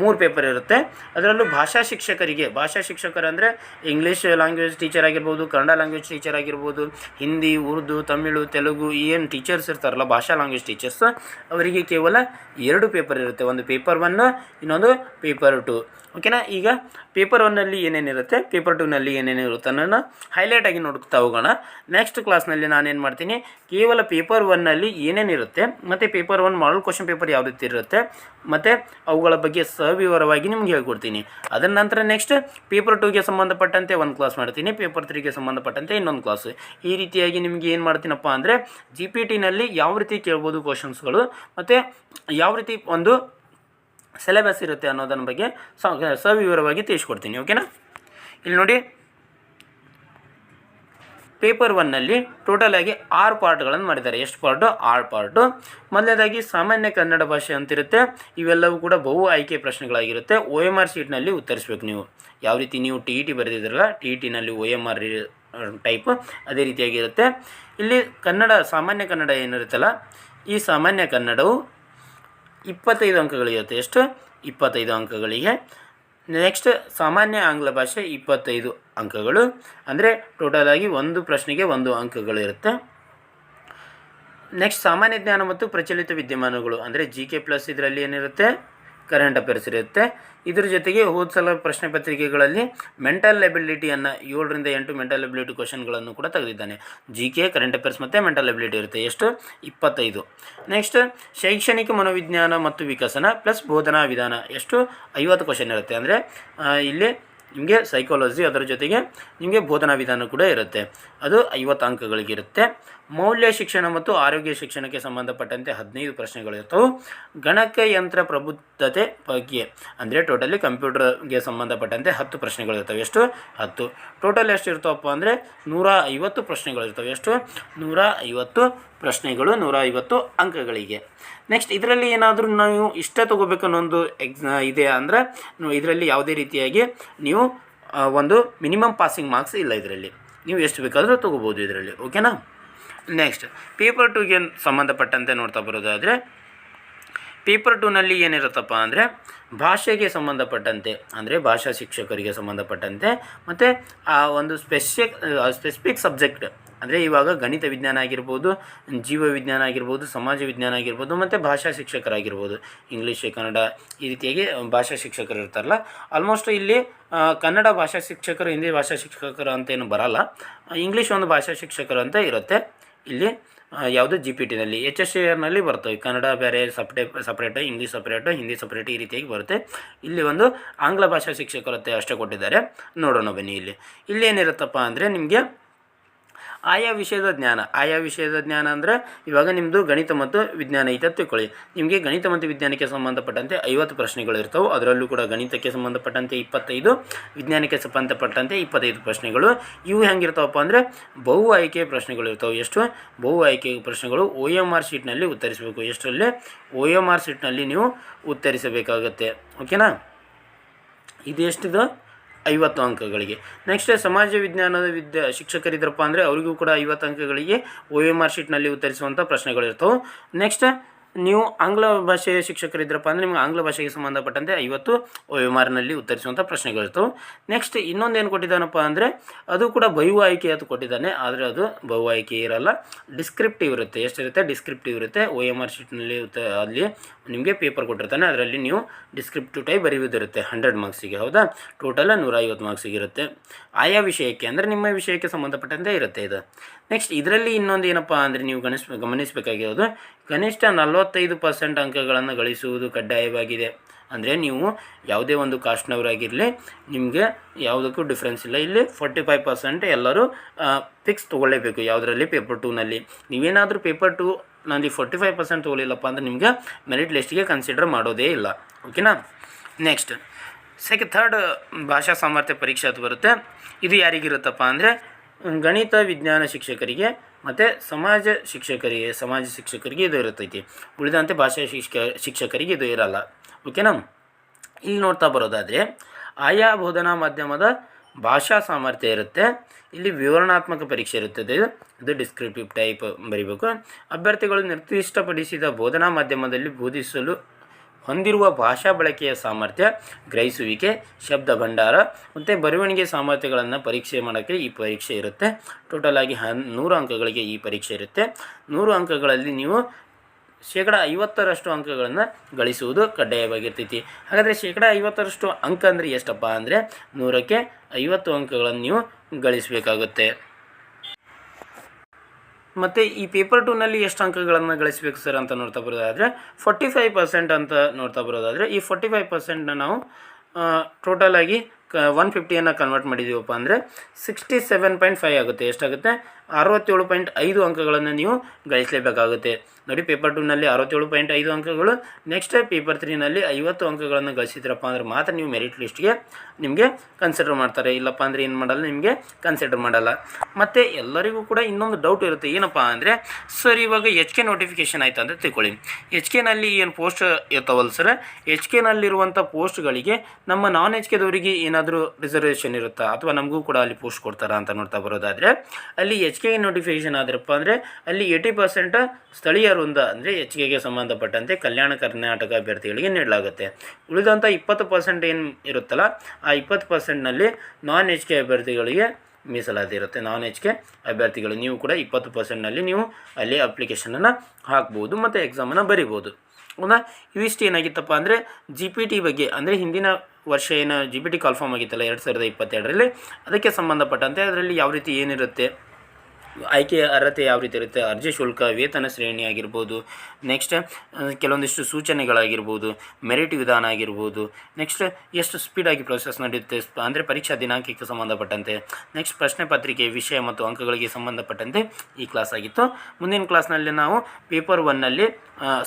ಮೂರು ಪೇಪರ್ ಇರುತ್ತೆ. ಅದರಲ್ಲೂ ಭಾಷಾ ಶಿಕ್ಷಕರಿಗೆ, ಭಾಷಾ ಶಿಕ್ಷಕರು ಅಂದರೆ ಇಂಗ್ಲೀಷ್ ಲ್ಯಾಂಗ್ವೇಜ್ ಟೀಚರ್ ಆಗಿರ್ಬೋದು, ಕನ್ನಡ ಲ್ಯಾಂಗ್ವೇಜ್ ಟೀಚರ್ ಆಗಿರ್ಬೋದು, ಹಿಂದಿ, ಉರ್ದು, ತಮಿಳು, ತೆಲುಗು, ಏನು ಟೀಚರ್ಸ್ ಇರ್ತಾರಲ್ಲ, ಭಾಷಾ ಲ್ಯಾಂಗ್ವೇಜ್ ಟೀಚರ್ಸ್ ಅವರಿಗೆ ಕೇವಲ ಎರಡು ಪೇಪರ್ ಇರುತ್ತೆ. ಒಂದು ಪೇಪರ್ ಒನ್ ಇನ್ನೊಂದು ಪೇಪರ್ ಟು ಓಕೆನಾ ಈಗ ಪೇಪರ್ ಒನ್ನಲ್ಲಿ ಏನೇನಿರುತ್ತೆ ಪೇಪರ್ ಟೂನಲ್ಲಿ ಏನೇನಿರುತ್ತೆ ಅನ್ನೋಣ ಹೈಲೈಟ್ ಆಗಿ ನೋಡ್ತಾ ಹೋಗೋಣ. ನೆಕ್ಸ್ಟ್ ಕ್ಲಾಸ್ನಲ್ಲಿ ನಾನೇನು ಮಾಡ್ತೀನಿ, ಕೇವಲ ಪೇಪರ್ ಒನ್ನಲ್ಲಿ ಏನೇನಿರುತ್ತೆ ಮತ್ತು paper one model question paper ಯಾವ ರೀತಿ ಇರುತ್ತೆ, ಮತ್ತು ಅವುಗಳ ಬಗ್ಗೆ ಸವಿವರವಾಗಿ ನಿಮ್ಗೆ ಹೇಳ್ಕೊಡ್ತೀನಿ. ಅದರ ನಂತರ ನೆಕ್ಸ್ಟ್ ಪೇಪರ್ ಟೂಗೆ ಸಂಬಂಧಪಟ್ಟಂತೆ ಒಂದು ಕ್ಲಾಸ್ ಮಾಡ್ತೀನಿ ಪೇಪರ್ ತ್ರೀಗೆ ಸಂಬಂಧಪಟ್ಟಂತೆ ಇನ್ನೊಂದು ಕ್ಲಾಸ್ ಈ ರೀತಿಯಾಗಿ ನಿಮಗೆ ಏನು ಮಾಡ್ತೀನಪ್ಪ ಅಂದರೆ ಜಿ ಪಿ ಟಿನಲ್ಲಿ ಯಾವ ರೀತಿ ಕೇಳ್ಬೋದು ಕ್ವಶನ್ಸ್ಗಳು ಮತ್ತು ಯಾವ ರೀತಿ ಒಂದು ಸಿಲೆಬಸ್ ಇರುತ್ತೆ ಅನ್ನೋದನ್ನ ಬಗ್ಗೆ ಸವಿವರವಾಗಿ ತಿಳಿಸ್ಕೊಡ್ತೀನಿ ಓಕೆನಾ ಇಲ್ಲಿ ನೋಡಿ. ಪೇಪರ್ ಒನ್ನಲ್ಲಿ ಟೋಟಲ್ ಆಗಿ ಆರು ಪಾರ್ಟ್ಗಳನ್ನು ಮಾಡಿದ್ದಾರೆ. ಎಷ್ಟು ಪಾರ್ಟು ಆರು ಪಾರ್ಟು ಮೊದಲನೇದಾಗಿ ಸಾಮಾನ್ಯ ಕನ್ನಡ ಭಾಷೆ ಅಂತಿರುತ್ತೆ. ಇವೆಲ್ಲವೂ ಕೂಡ ಬಹು ಆಯ್ಕೆ ಪ್ರಶ್ನೆಗಳಾಗಿರುತ್ತೆ. ಒ ಎಂ ಆರ್ ಶೀಟ್ನಲ್ಲಿ ಉತ್ತರಿಸ್ಬೇಕು ನೀವು. ಯಾವ ರೀತಿ ನೀವು ಟಿ ಇ ಟಿ ಬರೆದಿದ್ರಲ್ಲ ಟಿ ಇ ಟಿನಲ್ಲಿ ಒ ಎಂ ಆರ್ ಟೈಪ್ ಅದೇ ರೀತಿಯಾಗಿರುತ್ತೆ. ಇಲ್ಲಿ ಕನ್ನಡ, ಸಾಮಾನ್ಯ ಕನ್ನಡ ಏನಿರುತ್ತಲ್ಲ, ಈ ಸಾಮಾನ್ಯ ಕನ್ನಡವು ಇಪ್ಪತ್ತೈದು ಅಂಕಗಳಿರುತ್ತೆ ಎಷ್ಟು? ಇಪ್ಪತ್ತೈದು ಅಂಕಗಳಿಗೆ. ನೆಕ್ಸ್ಟ್ ಸಾಮಾನ್ಯ ಆಂಗ್ಲ ಭಾಷೆ ಇಪ್ಪತ್ತೈದು ಅಂಕಗಳು. ಅಂದರೆ ಆಗಿ ಒಂದು ಪ್ರಶ್ನೆಗೆ ಒಂದು ಅಂಕಗಳು ಇರುತ್ತೆ. ನೆಕ್ಸ್ಟ್ ಸಾಮಾನ್ಯ ಜ್ಞಾನ ಮತ್ತು ಪ್ರಚಲಿತ ವಿದ್ಯಮಾನಗಳು. ಅಂದರೆ ಜಿ ಕೆ ಪ್ಲಸ್ ಇದರಲ್ಲಿ ಏನಿರುತ್ತೆ? ಕರೆಂಟ್ ಅಫೇರ್ಸ್ ಇರುತ್ತೆ. ಇದ್ರ ಜೊತೆಗೆ ಹೋದ ಸಲ ಪ್ರಶ್ನೆ ಪತ್ರಿಕೆಗಳಲ್ಲಿ ಮೆಂಟಲ್ ಎಬಿಲಿಟಿಯನ್ನು ಏಳರಿಂದ ಎಂಟು ಮೆಂಟಲ್ ಎಬಿಲಿಟಿ ಕ್ವಶನ್ಗಳನ್ನು ಕೂಡ ತೆಗೆದಿದ್ದಾನೆ. ಜಿ ಕೆ ಕರೆಂಟ್ ಅಫೇರ್ಸ್ ಮತ್ತು ಮೆಂಟಲ್ ಎಬಿಲಿಟಿ ಇರುತ್ತೆ. ಎಷ್ಟು? ಇಪ್ಪತ್ತೈದು. ನೆಕ್ಸ್ಟ್ ಶೈಕ್ಷಣಿಕ ಮನೋವಿಜ್ಞಾನ ಮತ್ತು ವಿಕಸನ ಪ್ಲಸ್ ಬೋಧನಾ ವಿಧಾನ. ಎಷ್ಟು? ಐವತ್ತು ಕ್ವಶನ್ ಇರುತ್ತೆ. ಅಂದರೆ ಇಲ್ಲಿ ನಿಮಗೆ ಸೈಕಾಲಜಿ ಅದರ ಜೊತೆಗೆ ನಿಮಗೆ ಬೋಧನಾ ವಿಧಾನ ಕೂಡ ಇರುತ್ತೆ. ಅದು ಐವತ್ತು ಅಂಕಗಳಿಗಿರುತ್ತೆ. ಮೌಲ್ಯ ಶಿಕ್ಷಣ ಮತ್ತು ಆರೋಗ್ಯ ಶಿಕ್ಷಣಕ್ಕೆ ಸಂಬಂಧಪಟ್ಟಂತೆ ಹದಿನೈದು ಪ್ರಶ್ನೆಗಳಿರ್ತವೆ ಗಣಕಯಂತ್ರ ಪ್ರಬುದ್ಧತೆ ಬಗ್ಗೆ ಅಂದರೆ ಟೋಟಲಿ ಕಂಪ್ಯೂಟರ್ಗೆ ಸಂಬಂಧಪಟ್ಟಂತೆ ಹತ್ತು ಪ್ರಶ್ನೆಗಳಿರ್ತವೆ ಎಷ್ಟು? ಹತ್ತು. ಟೋಟಲ್ ಎಷ್ಟು ಇರ್ತಾವಪ್ಪ ಅಂದರೆ ನೂರ ಐವತ್ತು ಪ್ರಶ್ನೆಗಳಿರ್ತವೆ ಎಷ್ಟು? ನೂರ ಐವತ್ತು ಪ್ರಶ್ನೆಗಳು ನೂರ ಐವತ್ತು ಅಂಕಗಳಿಗೆ. ನೆಕ್ಸ್ಟ್ ಇದರಲ್ಲಿ ಏನಾದರೂ ನಾವು ಇಷ್ಟ ತೊಗೋಬೇಕನ್ನೊಂದು ಎಕ್ಸ್ ಇದೆ ಅಂದರೆ ಇದರಲ್ಲಿ ಯಾವುದೇ ರೀತಿಯಾಗಿ ನೀವು ಒಂದು ಮಿನಿಮಮ್ ಪಾಸಿಂಗ್ ಮಾರ್ಕ್ಸ್ ಇಲ್ಲ ಇದರಲ್ಲಿ. ನೀವು ಎಷ್ಟು ಬೇಕಾದರೂ ತೊಗೋಬೋದು ಇದರಲ್ಲಿ. ಓಕೆನಾ ನೆಕ್ಸ್ಟ್ ಪೇಪರ್ ಟೂಗೆ ಸಂಬಂಧಪಟ್ಟಂತೆ ನೋಡ್ತಾ ಬರೋದಾದರೆ ಪೇಪರ್ ಟೂನಲ್ಲಿ ಏನಿರುತ್ತಪ್ಪ ಅಂದರೆ, ಭಾಷೆಗೆ ಸಂಬಂಧಪಟ್ಟಂತೆ, ಅಂದರೆ ಭಾಷಾ ಶಿಕ್ಷಕರಿಗೆ ಸಂಬಂಧಪಟ್ಟಂತೆ, ಮತ್ತು ಆ ಒಂದು ಸ್ಪೆಸಿಫಿಕ್ ಸ್ಪೆಸಿಫಿಕ್ ಸಬ್ಜೆಕ್ಟ್ ಅಂದರೆ ಇವಾಗ ಗಣಿತ ವಿಜ್ಞಾನ ಆಗಿರ್ಬೋದು, ಜೀವ ವಿಜ್ಞಾನ ಆಗಿರ್ಬೋದು, ಸಮಾಜ ವಿಜ್ಞಾನ ಆಗಿರ್ಬೋದು, ಮತ್ತು ಭಾಷಾ ಶಿಕ್ಷಕರಾಗಿರ್ಬೋದು. ಇಂಗ್ಲೀಷ್ ಕನ್ನಡ ಈ ರೀತಿಯಾಗಿ ಭಾಷಾ ಶಿಕ್ಷಕರು ಇರ್ತಾರಲ್ಲ ಆಲ್ಮೋಸ್ಟ್ ಇಲ್ಲಿ ಕನ್ನಡ ಭಾಷಾ ಶಿಕ್ಷಕರು, ಹಿಂದಿ ಭಾಷಾ ಶಿಕ್ಷಕರು ಅಂತೇನು ಬರಲ್ಲ. ಇಂಗ್ಲೀಷ್ ಒಂದು ಭಾಷಾ ಶಿಕ್ಷಕರು ಅಂತ ಇರುತ್ತೆ. ಇಲ್ಲಿ ಯಾವುದು ಜಿ ಪಿ ಟಿನಲ್ಲಿ ಎಚ್ ಎಸ್ನಲ್ಲಿ ಬರ್ತವೆ ಕನ್ನಡ ಬೇರೆ ಸಪ್ರೇ separate English separate Hindi separate ಈ ರೀತಿಯಾಗಿ ಬರುತ್ತೆ. ಇಲ್ಲಿ ಒಂದು ಆಂಗ್ಲ ಭಾಷಾ ಶಿಕ್ಷಕರತ್ತೆ ಅಷ್ಟೇ ಕೊಟ್ಟಿದ್ದಾರೆ. ನೋಡೋಣ ಬನ್ನಿ ಇಲ್ಲಿ. ಇಲ್ಲಿ ಏನಿರುತ್ತಪ್ಪ ಅಂದರೆ ನಿಮಗೆ ಆಯಾ ವಿಷಯದ ಜ್ಞಾನ. ಆಯಾ ವಿಷಯದ ಜ್ಞಾನ ಅಂದರೆ ಇವಾಗ ನಿಮ್ಮದು ಗಣಿತ ಮತ್ತು ವಿಜ್ಞಾನ ಐತೆ ತಿಳ್ಕೊಳ್ಳಿ ನಿಮಗೆ ಗಣಿತ ಮತ್ತು ವಿಜ್ಞಾನಕ್ಕೆ ಸಂಬಂಧಪಟ್ಟಂತೆ ಐವತ್ತು ಪ್ರಶ್ನೆಗಳು ಇರ್ತವೆ. ಅದರಲ್ಲೂ ಕೂಡ ಗಣಿತಕ್ಕೆ ಸಂಬಂಧಪಟ್ಟಂತೆ ಇಪ್ಪತ್ತೈದು, ವಿಜ್ಞಾನಕ್ಕೆ ಸಂಬಂಧಪಟ್ಟಂತೆ ಇಪ್ಪತ್ತೈದು ಪ್ರಶ್ನೆಗಳು. ಇವು ಹೆಂಗಿರ್ತಾವಪ್ಪ ಅಂದರೆ ಬಹು ಆಯ್ಕೆ ಪ್ರಶ್ನೆಗಳು ಇರ್ತವೆ. ಎಷ್ಟು? ಬಹು ಆಯ್ಕೆ ಪ್ರಶ್ನೆಗಳು ಒ ಎಂ ಆರ್ ಶೀಟ್ನಲ್ಲಿ ಉತ್ತರಿಸಬೇಕು. ಎಷ್ಟರಲ್ಲಿ? ಒ ಎಂ ಆರ್ ಶೀಟ್ನಲ್ಲಿ ನೀವು ಉತ್ತರಿಸಬೇಕಾಗತ್ತೆ. ಓಕೆನಾ? ಇದು ಎಷ್ಟಿದು? ಐವತ್ತು ಅಂಕಗಳಿಗೆ. ನೆಕ್ಸ್ಟ್ ಸಮಾಜ ವಿಜ್ಞಾನದ ವಿದ್ಯಾ ಶಿಕ್ಷಕರಿದ್ರಪ್ಪ ಅಂದರೆ ಅವರಿಗೂ ಕೂಡ ಐವತ್ತು ಅಂಕಗಳಿಗೆ ಒ ಎಂ ಆರ್ ಶೀಟ್ನಲ್ಲಿ ಉತ್ತರಿಸುವಂಥ ಪ್ರಶ್ನೆಗಳಿರ್ತವೆ ನೆಕ್ಸ್ಟ್ ನೀವು ಆಂಗ್ಲ ಭಾಷೆಯ ಶಿಕ್ಷಕರಿದ್ರಪ್ಪ ಅಂದರೆ ನಿಮ್ಗೆ ಆಂಗ್ಲ ಭಾಷೆಗೆ ಸಂಬಂಧಪಟ್ಟಂತೆ ಐವತ್ತು ಆರ್ನಲ್ಲಿ ಉತ್ತರಿಸುವಂಥ ಪ್ರಶ್ನೆಗಳಿರ್ತವೆ ನೆಕ್ಸ್ಟ್ ಇನ್ನೊಂದು ಏನು ಕೊಟ್ಟಿದ್ದಾನಪ್ಪ ಅಂದರೆ ಅದು ಕೂಡ ಬಹು ಆಯ್ಕೆ ಅದು ಕೊಟ್ಟಿದ್ದಾನೆ. ಆದರೆ ಅದು ಬಹು ಆಯ್ಕೆ ಇರಲ್ಲ. ಡಿಸ್ಕ್ರಿಪ್ಟಿವ್ ಇರುತ್ತೆ. ಎಷ್ಟಿರುತ್ತೆ? ಡಿಸ್ಕ್ರಿಪ್ಟಿವ್ ಇರುತ್ತೆ. ಒ ಎಂ ಆರ್ ಶೀಟ್ನಲ್ಲಿ ಅಲ್ಲಿ ನಿಮಗೆ ಪೇಪರ್ ಕೊಟ್ಟಿರ್ತಾನೆ. ಅದರಲ್ಲಿ ನೀವು ಡಿಸ್ಕ್ರಿಪ್ಟಿವ್ ಟೈಪ್ ಬರೆಯುವುದಿರುತ್ತೆ. ಹಂಡ್ರೆಡ್ ಮಾರ್ಕ್ಸಿಗೆ ಹೌದಾ? ಟೋಟಲ್ ನೂರ ಐವತ್ತು ಮಾರ್ಕ್ಸಿಗೆ ಇರುತ್ತೆ. ಆಯಾ ವಿಷಯಕ್ಕೆ ಅಂದರೆ ನಿಮ್ಮ ವಿಷಯಕ್ಕೆ ಸಂಬಂಧಪಟ್ಟಂತೆ ಇರುತ್ತೆ ಇದು. ನೆಕ್ಸ್ಟ್ ಇದರಲ್ಲಿ ಇನ್ನೊಂದು ಏನಪ್ಪ ಅಂದರೆ ನೀವು ಗಣಿಸ್ ಗಮನಿಸಬೇಕಾಗಿರೋದು ಕನಿಷ್ಠ ನಲವತ್ತೈದು ಪರ್ಸೆಂಟ್ ಅಂಕಗಳನ್ನು ಗಳಿಸುವುದು ಕಡ್ಡಾಯವಾಗಿದೆ. ಅಂದರೆ ನೀವು ಯಾವುದೇ ಒಂದು ಕಾಸ್ಟ್ನವರಾಗಿರಲಿ, ನಿಮಗೆ ಯಾವುದಕ್ಕೂ ಡಿಫ್ರೆನ್ಸ್ ಇಲ್ಲ. ಇಲ್ಲಿ ಫೋರ್ಟಿ ಫೈವ್ ಪರ್ಸೆಂಟ್ ಎಲ್ಲರೂ ಫಿಕ್ಸ್ ತೊಗೊಳ್ಳೇಬೇಕು ಯಾವುದರಲ್ಲಿ? ಪೇಪರ್ ಟೂನಲ್ಲಿ ನೀವೇನಾದರೂ ಪೇಪರ್ ಟೂ ನಲ್ಲಿ ಫೋರ್ಟಿ ಫೈವ್ ಪರ್ಸೆಂಟ್ ತೊಗೊಳಿಲ್ಲಪ್ಪ ಅಂದರೆ ನಿಮಗೆ ಮೆರಿಟ್ ಲಿಸ್ಟಿಗೆ ಕನ್ಸಿಡರ್ ಮಾಡೋದೇ ಇಲ್ಲ. ಓಕೆನಾ ನೆಕ್ಸ್ಟ್ ಸೆಕೆ ಥರ್ಡ್ ಭಾಷಾ ಸಾಮರ್ಥ್ಯ ಪರೀಕ್ಷೆ ಅದು ಬರುತ್ತೆ. ಇದು ಯಾರಿಗಿರುತ್ತಪ್ಪ ಅಂದರೆ ಗಣಿತ, ವಿಜ್ಞಾನ ಶಿಕ್ಷಕರಿಗೆ ಮತ್ತು ಸಮಾಜ ಶಿಕ್ಷಕರಿಗೆ ಸಮಾಜ ಶಿಕ್ಷಕರಿಗೆ ಇದು ಇರುತ್ತೈತಿ. ಉಳಿದಂತೆ ಭಾಷಾ ಶಿಕ್ಷಕ, ಶಿಕ್ಷಕರಿಗೆ ಇದು ಇರಲ್ಲ. ಓಕೆನಾ ಇಲ್ಲಿ ನೋಡ್ತಾ ಬರೋದಾದರೆ, ಆಯಾ ಬೋಧನಾ ಮಾಧ್ಯಮದ ಭಾಷಾ ಸಾಮರ್ಥ್ಯ ಇರುತ್ತೆ. ಇಲ್ಲಿ ವಿವರಣಾತ್ಮಕ ಪರೀಕ್ಷೆ ಇರುತ್ತದೆ. ಇದು ಡಿಸ್ಕ್ರಿಪ್ಟಿವ್ ಟೈಪ್ ಬರೀಬೇಕು. ಅಭ್ಯರ್ಥಿಗಳು ನಿರ್ದಿಷ್ಟಪಡಿಸಿದ ಬೋಧನಾ ಮಾಧ್ಯಮದಲ್ಲಿ ಬೋಧಿಸಲು ಹೊಂದಿರುವ ಭಾಷಾ ಬಳಕೆಯ ಸಾಮರ್ಥ್ಯ, ಗ್ರಹಿಸುವಿಕೆ, ಶಬ್ದ ಭಂಡಾರ ಮತ್ತು ಬರವಣಿಗೆ ಸಾಮರ್ಥ್ಯಗಳನ್ನು ಪರೀಕ್ಷೆ ಮಾಡೋಕ್ಕೆ ಈ ಪರೀಕ್ಷೆ ಇರುತ್ತೆ. ಟೋಟಲ್ ಆಗಿ ಹನ್, ನೂರು ಅಂಕಗಳಿಗೆ ಈ ಪರೀಕ್ಷೆ ಇರುತ್ತೆ. ನೂರು ಅಂಕಗಳಲ್ಲಿ ನೀವು ಶೇಕಡ ಐವತ್ತರಷ್ಟು ಅಂಕಗಳನ್ನು ಗಳಿಸುವುದು ಕಡ್ಡಾಯವಾಗಿರ್ತೈತಿ. ಹಾಗಾದರೆ ಶೇಕಡ ಐವತ್ತರಷ್ಟು ಅಂಕ ಅಂದರೆ ಎಷ್ಟಪ್ಪ ಅಂದರೆ ನೂರಕ್ಕೆ ಐವತ್ತು ಅಂಕಗಳನ್ನು ನೀವು ಗಳಿಸಬೇಕಾಗುತ್ತೆ. ಮತ್ತು ಈ ಪೇಪರ್ ಟೂನಲ್ಲಿ ಎಷ್ಟು ಅಂಕಗಳನ್ನು ಗಳಿಸಬೇಕು ಸರ್ ಅಂತ ನೋಡ್ತಾ ಬರೋದಾದರೆ ಫೋರ್ಟಿ ಫೈವ್ ಪರ್ಸೆಂಟ್ ಅಂತ ನೋಡ್ತಾ ಬರೋದಾದರೆ, ಈ ಫೋರ್ಟಿ ಫೈವ್ ಪರ್ಸೆಂಟ್ನ ನಾವು ಟೋಟಲ್ ಆಗಿ ಕ ಒನ್ ಫಿಫ್ಟಿಯನ್ನು ಕನ್ವರ್ಟ್ ಮಾಡಿದ್ದೀವಪ್ಪ ಅಂದರೆ ಸಿಕ್ಸ್ಟಿ ಸೆವೆನ್ ಪಾಯಿಂಟ್ ಫೈವ್ ಆಗುತ್ತೆ. ಎಷ್ಟಾಗುತ್ತೆ? ಅರವತ್ತೇಳು ಪಾಯಿಂಟ್ ಐದು ಅಂಕಗಳನ್ನು ನೀವು ಗಳಿಸಲೇಬೇಕಾಗುತ್ತೆ. ನೋಡಿ ಪೇಪರ್ ಟೂನಲ್ಲಿ ಅರವತ್ತೇಳು ಪಾಯಿಂಟ್ ಐದು ಅಂಕಗಳು ನೆಕ್ಸ್ಟ್ ಪೇಪರ್ ತ್ರೀನಲ್ಲಿ ಐವತ್ತು ಅಂಕಗಳನ್ನು ಗಳಿಸಿದ್ರಪ್ಪ ಅಂದ್ರೆ ಮಾತ್ರ ನೀವು ಮೆರಿಟ್ ಲಿಸ್ಟ್ಗೆ ನಿಮಗೆ ಕನ್ಸಿಡರ್ ಮಾಡ್ತಾರೆ. ಇಲ್ಲಪ್ಪ ಅಂದರೆ ಏನು ಮಾಡಲ್ಲ, ನಿಮಗೆ ಕನ್ಸಿಡರ್ ಮಾಡಲ್ಲ. ಮತ್ತು ಎಲ್ಲರಿಗೂ ಕೂಡ ಇನ್ನೊಂದು ಡೌಟ್ ಇರುತ್ತೆ, ಏನಪ್ಪ ಅಂದರೆ ಸರ್ ಇವಾಗ ಎಚ್ ಕೆ ನೋಟಿಫಿಕೇಶನ್ ಆಯ್ತು ಅಂತ ತಿಳ್ಕೊಳ್ಳಿ. ಎಚ್ ಕೆನಲ್ಲಿ ಏನು ಪೋಸ್ಟ್ ಇರ್ತಾವಲ್ಲ ಸರ್ ಎಚ್ ಕೆನಲ್ಲಿರುವಂಥ ಪೋಸ್ಟ್ಗಳಿಗೆ ನಮ್ಮ ನಾನ್ ಎಚ್ ಕೆದವರಿಗೆ ಏನಾದರೂ ರಿಸರ್ವೇಷನ್ ಇರುತ್ತಾ? ಅಥವಾ ನಮಗೂ ಕೂಡ ಅಲ್ಲಿ ಪೋಸ್ಟ್ ಕೊಡ್ತಾರಾ ಅಂತ ನೋಡ್ತಾ ಬರೋದಾದರೆ, ಅಲ್ಲಿ ಎಚ್ ಕೆ ನೋಟಿಫಿಕೇಷನ್ ಆದ್ರಪ್ಪ ಅಂದರೆ ಅಲ್ಲಿ ಏಯ್ಟಿ ಪರ್ಸೆಂಟ್ ಸ್ಥಳೀಯ ವೃಂದ ಅಂದರೆ ಎಚ್ ಕೆಗೆ ಸಂಬಂಧಪಟ್ಟಂತೆ ಕಲ್ಯಾಣ ಕರ್ನಾಟಕ ಅಭ್ಯರ್ಥಿಗಳಿಗೆ ನೀಡಲಾಗುತ್ತೆ. ಉಳಿದಂಥ ಇಪ್ಪತ್ತು ಪರ್ಸೆಂಟ್ ಏನು ಇರುತ್ತಲ್ಲ, ಆ ಇಪ್ಪತ್ತು ಪರ್ಸೆಂಟ್ನಲ್ಲಿ ನಾನ್ ಎಚ್ ಕೆ ಅಭ್ಯರ್ಥಿಗಳಿಗೆ ಮೀಸಲಾತಿ ಇರುತ್ತೆ. ನಾನ್ ಎಚ್ ಕೆ ಅಭ್ಯರ್ಥಿಗಳು ನೀವು ಕೂಡ ಇಪ್ಪತ್ತು ಪರ್ಸೆಂಟ್ನಲ್ಲಿ ನೀವು ಅಲ್ಲಿ ಅಪ್ಲಿಕೇಶನನ್ನು ಹಾಕ್ಬೋದು ಮತ್ತು ಎಕ್ಸಾಮನ್ನು ಬರಿಬೋದು. ಹೌದಾ ಇವಿಷ್ಟು ಏನಾಗಿತ್ತಪ್ಪ ಅಂದರೆ ಜಿ ಪಿ ಟಿ ಬಗ್ಗೆ ಅಂದರೆ ಹಿಂದಿನ ವರ್ಷ ಏನು ಜಿ ಪಿ ಟಿ ಕಾಲ್ಫಾರ್ಮ್ ಆಗಿತ್ತಲ್ಲ, ಎರಡು ಸಾವಿರದ ಇಪ್ಪತ್ತೆರಡರಲ್ಲಿ, ಅದಕ್ಕೆ ಸಂಬಂಧಪಟ್ಟಂತೆ ಅದರಲ್ಲಿ ಯಾವ ರೀತಿ ಏನಿರುತ್ತೆ? ಆಯ್ಕೆ ಅರ್ಹತೆ ಯಾವ ರೀತಿ ಇರುತ್ತೆ? ಅರ್ಜಿ ಶುಲ್ಕ, ವೇತನ ಶ್ರೇಣಿ ಆಗಿರ್ಬೋದು ನೆಕ್ಸ್ಟ್ ಕೆಲವೊಂದಿಷ್ಟು ಸೂಚನೆಗಳಾಗಿರ್ಬೋದು ಮೆರಿಟ್ ವಿಧಾನ ಆಗಿರ್ಬೋದು ನೆಕ್ಸ್ಟ್ ಎಷ್ಟು ಸ್ಪೀಡಾಗಿ ಪ್ರೊಸೆಸ್ ನಡೆಯುತ್ತೆ? ಅಂದರೆ ಪರೀಕ್ಷಾ ದಿನಾಂಕಕ್ಕೆ ಸಂಬಂಧಪಟ್ಟಂತೆ. ನೆಕ್ಸ್ಟ್ ಪ್ರಶ್ನೆ ಪತ್ರಿಕೆ, ವಿಷಯ ಮತ್ತು ಅಂಕಗಳಿಗೆ ಸಂಬಂಧಪಟ್ಟಂತೆ ಈ ಕ್ಲಾಸ್ ಆಗಿತ್ತು. ಮುಂದಿನ ಕ್ಲಾಸ್ನಲ್ಲಿ ನಾವು ಪೇಪರ್ ಒನ್ನಲ್ಲಿ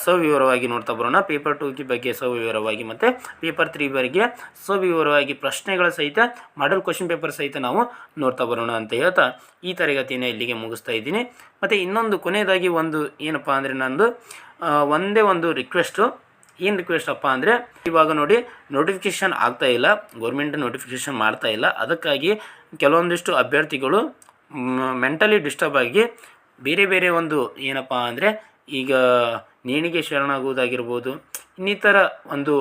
ಸವಿವರವಾಗಿ ನೋಡ್ತಾ ಬರೋಣ. ಪೇಪರ್ ಟೂಗೆ ಬಗ್ಗೆ ಸವಿವರವಾಗಿ ಮತ್ತು ಪೇಪರ್ ತ್ರೀ ಬಗ್ಗೆ ಸವಿವರವಾಗಿ ಪ್ರಶ್ನೆಗಳ ಸಹಿತ ಮಾಡಲ್ ಕ್ವಶನ್ ಪೇಪರ್ ಸಹಿತ ನಾವು ನೋಡ್ತಾ ಬರೋಣ ಅಂತ ಹೇಳ್ತಾ ಈ ತರಗತಿಯನ್ನು ಇಲ್ಲಿಗೆ ಮುಗಿಸ್ತಾ ಇದ್ದೀನಿ. ಮತ್ತು ಇನ್ನೊಂದು ಕೊನೆಯದಾಗಿ ಒಂದು ಏನಪ್ಪ ಅಂದರೆ ನಂದು ಒಂದೇ ಒಂದು ರಿಕ್ವೆಸ್ಟು ಏನು ರಿಕ್ವೆಸ್ಟ್ ಅಪ್ಪ ಅಂದರೆ, ಇವಾಗ ನೋಡಿ ನೋಟಿಫಿಕೇಷನ್ ಆಗ್ತಾ ಇಲ್ಲ ಗೌರ್ಮೆಂಟ್ ನೋಟಿಫಿಕೇಷನ್ ಮಾಡ್ತಾ ಇಲ್ಲ. ಅದಕ್ಕಾಗಿ ಕೆಲವೊಂದಿಷ್ಟು ಅಭ್ಯರ್ಥಿಗಳು ಮೆಂಟಲಿ ಡಿಸ್ಟರ್ಬ್ ಆಗಿ ಬೇರೆ ಬೇರೆ ಒಂದು ಏನಪ್ಪ ಅಂದರೆ ಈಗ ನೇಣಿಗೆ ಶರಣಾಗುವುದಾಗಿರ್ಬೋದು, ಇನ್ನಿತರ ಒಂದು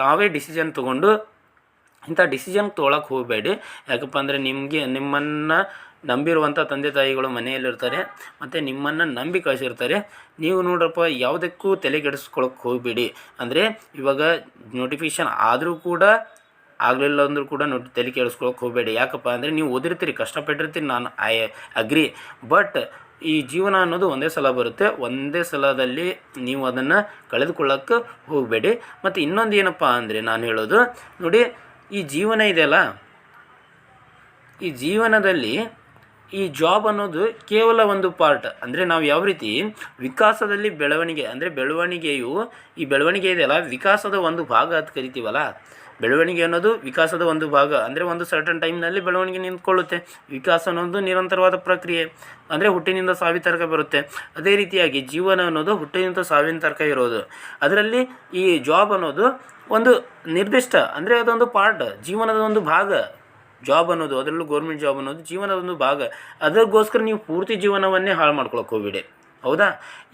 ತಾವೇ ಡಿಸಿಷನ್ ತೊಗೊಂಡು ಇಂಥ ಡಿಸಿಷನ್ ತೊಗೊಳಕ್ಕೆ ಹೋಗಬೇಡಿ. ಯಾಕಪ್ಪ ಅಂದರೆ ನಿಮಗೆ, ನಿಮ್ಮನ್ನು ನಂಬಿರುವಂಥ ತಂದೆ ತಾಯಿಗಳು ಮನೆಯಲ್ಲಿರ್ತಾರೆ, ಮತ್ತು ನಿಮ್ಮನ್ನು ನಂಬಿ ಕಳಿಸಿರ್ತಾರೆ. ನೀವು ನೋಡ್ರಪ್ಪ, ಯಾವುದಕ್ಕೂ ತಲೆ ಕೆಡಿಸ್ಕೊಳಕ್ಕೆ ಹೋಗಬೇಡಿ. ಅಂದರೆ ಇವಾಗ ನೋಟಿಫಿಕೇಷನ್ ಆದರೂ ಕೂಡ, ಆಗಲಿಲ್ಲ ಅಂದರೂ ಕೂಡ ನೋಡಿ ತಲೆ ಕೆಡಿಸ್ಕೊಳಕ್ಕೆ ಹೋಗಬೇಡಿ. ಯಾಕಪ್ಪ ಅಂದರೆ ನೀವು ಓದಿರ್ತೀರಿ, ಕಷ್ಟಪಟ್ಟಿರ್ತೀರಿ, ನಾನು ಐ ಅಗ್ರಿ ಬಟ್ ಈ ಜೀವನ ಅನ್ನೋದು ಒಂದೇ ಸಲ ಬರುತ್ತೆ. ಒಂದೇ ಸಲದಲ್ಲಿ ನೀವು ಅದನ್ನು ಕಳೆದುಕೊಳ್ಳೋಕ್ಕೆ ಹೋಗಬೇಡಿ. ಮತ್ತು ಇನ್ನೊಂದು ಏನಪ್ಪ ಅಂದರೆ ನಾನು ಹೇಳೋದು, ನೋಡಿ ಈ ಜೀವನ ಇದೆಯಲ್ಲ ಈ ಜೀವನದಲ್ಲಿ ಈ ಜಾಬ್ ಅನ್ನೋದು ಕೇವಲ ಒಂದು ಪಾರ್ಟ್ ಅಂದರೆ ನಾವು ಯಾವ ರೀತಿ ವಿಕಾಸದಲ್ಲಿ ಬೆಳವಣಿಗೆ, ಅಂದರೆ ಬೆಳವಣಿಗೆಯು ಈ ಬೆಳವಣಿಗೆ ಇದೆಯಲ್ಲ ವಿಕಾಸದ ಒಂದು ಭಾಗ ಅಂತ ಕರಿತೀವಲ್ಲ? ಬೆಳವಣಿಗೆ ಅನ್ನೋದು ವಿಕಾಸದ ಒಂದು ಭಾಗ. ಅಂದರೆ ಒಂದು ಸರ್ಟನ್ ಟೈಮ್ನಲ್ಲಿ ಬೆಳವಣಿಗೆ ನಿಂತ್ಕೊಳ್ಳುತ್ತೆ. ವಿಕಾಸ ಅನ್ನೋದು ನಿರಂತರವಾದ ಪ್ರಕ್ರಿಯೆ. ಅಂದರೆ ಹುಟ್ಟಿನಿಂದ ಸಾವಿನ ತರ್ಕ ಬರುತ್ತೆ. ಅದೇ ರೀತಿಯಾಗಿ ಜೀವನ ಅನ್ನೋದು ಹುಟ್ಟಿನಿಂದ ಸಾವಿನ ತರ್ಕ ಇರೋದು. ಅದರಲ್ಲಿ ಈ ಜಾಬ್ ಅನ್ನೋದು ಒಂದು ನಿರ್ದಿಷ್ಟ, ಅಂದರೆ ಅದೊಂದು ಪಾರ್ಟ್ ಜೀವನದ ಒಂದು ಭಾಗ. ಜಾಬ್ ಅನ್ನೋದು, ಅದರಲ್ಲೂ ಗೌರ್ಮೆಂಟ್ ಜಾಬ್ ಅನ್ನೋದು ಜೀವನದ ಒಂದು ಭಾಗ. ಅದಕ್ಕೋಸ್ಕರ ನೀವು ಪೂರ್ತಿ ಜೀವನವನ್ನೇ ಹಾಳು ಮಾಡ್ಕೊಳಕ್ಕೆ ಹೋಗ್ಬಿಡಿ. ಹೌದಾ?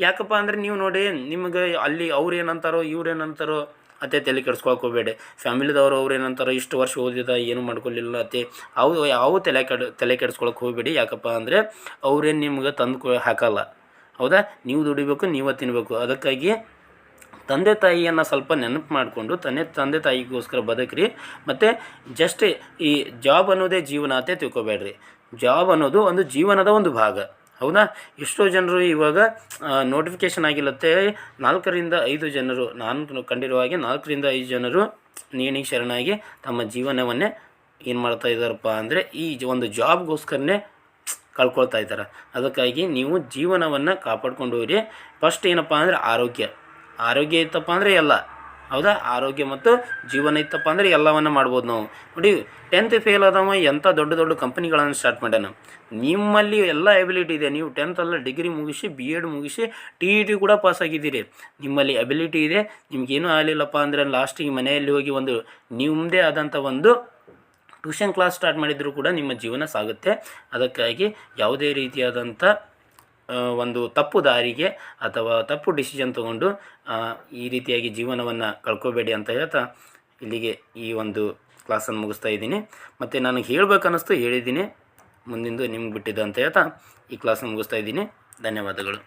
ಯಾಕಪ್ಪ ಅಂದರೆ ನೀವು ನೋಡಿ, ನಿಮಗೆ ಅಲ್ಲಿ ಅವ್ರು ಏನಂತಾರೋ, ಇವ್ರು ಏನಂತಾರೋ ಅತ್ತೆ ತಲೆ ಕೆಡಿಸ್ಕೊಳಕ್ಕೆ ಹೋಗಬೇಡಿ. ಫ್ಯಾಮಿಲಿದವ್ರು ಅವ್ರು ಏನಂತಾರೆ ಇಷ್ಟು ವರ್ಷ ಓದಿದ ಏನು ಮಾಡ್ಕೊಳ್ಳಿಲ್ಲ ಅತ್ತೆ. ಅವು ಯಾವ ತಲೆ ಕೆಡ, ತಲೆ ಕೆಡಿಸ್ಕೊಳಕ್ಕೆ ಹೋಗಬೇಡಿ. ಯಾಕಪ್ಪ ಅಂದರೆ ಅವ್ರೇನು ನಿಮ್ಗೆ ತಂದು ಹಾಕಲ್ಲ. ಹೌದಾ? ನೀವು ದುಡಿಬೇಕು, ನೀವೇ ತಿನ್ನಬೇಕು ಅದಕ್ಕಾಗಿ ತಂದೆ ತಾಯಿಯನ್ನು ಸ್ವಲ್ಪ ನೆನಪು ಮಾಡಿಕೊಂಡು, ತಂದೆ ತಂದೆ ತಾಯಿಗೋಸ್ಕರ ಬದುಕ್ರಿ. ಮತ್ತು ಜಸ್ಟ್ ಈ ಜಾಬ್ ಅನ್ನೋದೇ ಜೀವನ ಅಂತ ತಿಳ್ಕೊಬೇಡ್ರಿ. ಜಾಬ್ ಅನ್ನೋದು ಒಂದು ಜೀವನದ ಒಂದು ಭಾಗ. ಹೌದಾ? ಎಷ್ಟೋ ಜನರು ಇವಾಗ ನೋಟಿಫಿಕೇಶನ್ ಆಗಿಲ್ಲತ್ತೆ. ನಾಲ್ಕರಿಂದ ಐದು ಜನರು, ನಾನು ಕಂಡಿರುವ ಹಾಗೆ ನಾಲ್ಕರಿಂದ ಐದು ಜನರು ನೇಣಿಗೆ ಶರಣಾಗಿ ತಮ್ಮ ಜೀವನವನ್ನೇ ಏನು ಮಾಡ್ತಾ ಇದ್ದಾರಪ್ಪ ಅಂದರೆ, ಈ ಒಂದು ಜಾಬ್ಗೋಸ್ಕರನೇ ಕಳ್ಕೊಳ್ತಾ ಇದ್ದಾರೆ. ಅದಕ್ಕಾಗಿ ನೀವು ಜೀವನವನ್ನು ಕಾಪಾಡ್ಕೊಂಡು ಹೋಗ್ರಿ. ಫಸ್ಟ್ ಏನಪ್ಪ ಅಂದರೆ ಆರೋಗ್ಯ. ಆರೋಗ್ಯ ಇತ್ತಪ್ಪ ಅಂದರೆ ಎಲ್ಲ. ಹೌದಾ? ಆರೋಗ್ಯ ಮತ್ತು ಜೀವನ ಇತ್ತಪ್ಪ ಅಂದರೆ ಎಲ್ಲವನ್ನು ಮಾಡ್ಬೋದು ನಾವು. ನೋಡಿ ಟೆಂತ್ ಫೇಲ್ ಆದವ ಎಂಥ ದೊಡ್ಡ ದೊಡ್ಡ ಕಂಪ್ನಿಗಳನ್ನು ಸ್ಟಾರ್ಟ್ ಮಾಡ್ಯಾನ. ನಿಮ್ಮಲ್ಲಿ ಎಲ್ಲ ಎಬಿಲಿಟಿ ಇದೆ. ನೀವು ಟೆಂತ್ ಅಲ್ಲ ಡಿಗ್ರಿ ಮುಗಿಸಿ ಬಿ ಎಡ್ ಮುಗಿಸಿ ಟಿ ಇ ಟಿ ಕೂಡ ಪಾಸ್ ಆಗಿದ್ದೀರಿ. ನಿಮ್ಮಲ್ಲಿ ಎಬಿಲಿಟಿ ಇದೆ. ನಿಮಗೇನೂ ಆಗಲಿಲ್ಲಪ್ಪ ಅಂದರೆ ಲಾಸ್ಟಿಗೆ ಮನೆಯಲ್ಲಿ ಹೋಗಿ ಒಂದು ನಿಮ್ಮದೇ ಆದಂಥ ಒಂದು ಟ್ಯೂಷನ್ ಕ್ಲಾಸ್ ಸ್ಟಾರ್ಟ್ ಮಾಡಿದರೂ ಕೂಡ ನಿಮ್ಮ ಜೀವನ ಸಾಗುತ್ತೆ. ಅದಕ್ಕಾಗಿ ಯಾವುದೇ ರೀತಿಯಾದಂಥ ಒಂದು ತಪ್ಪು ದಾರಿಗೆ ಅಥವಾ ತಪ್ಪು ಡಿಸಿಷನ್ ತಗೊಂಡು ಈ ರೀತಿಯಾಗಿ ಜೀವನವನ್ನು ಕಳ್ಕೋಬೇಡಿ ಅಂತ ಹೇಳ್ತಾ ಇಲ್ಲಿಗೆ ಈ ಒಂದು ಕ್ಲಾಸನ್ನು ಮುಗಿಸ್ತಾ ಇದ್ದೀನಿ. ಮತ್ತು ನನಗೆ ಹೇಳಬೇಕನ್ನಿಸ್ತು ಹೇಳಿದ್ದೀನಿ. ಮುಂದಿಂದು ನಿಮ್ಗೆ ಬಿಟ್ಟಿದ್ದು ಅಂತ ಹೇಳ್ತಾ ಈ ಕ್ಲಾಸನ್ನು ಮುಗಿಸ್ತಾ ಇದ್ದೀನಿ. ಧನ್ಯವಾದಗಳು.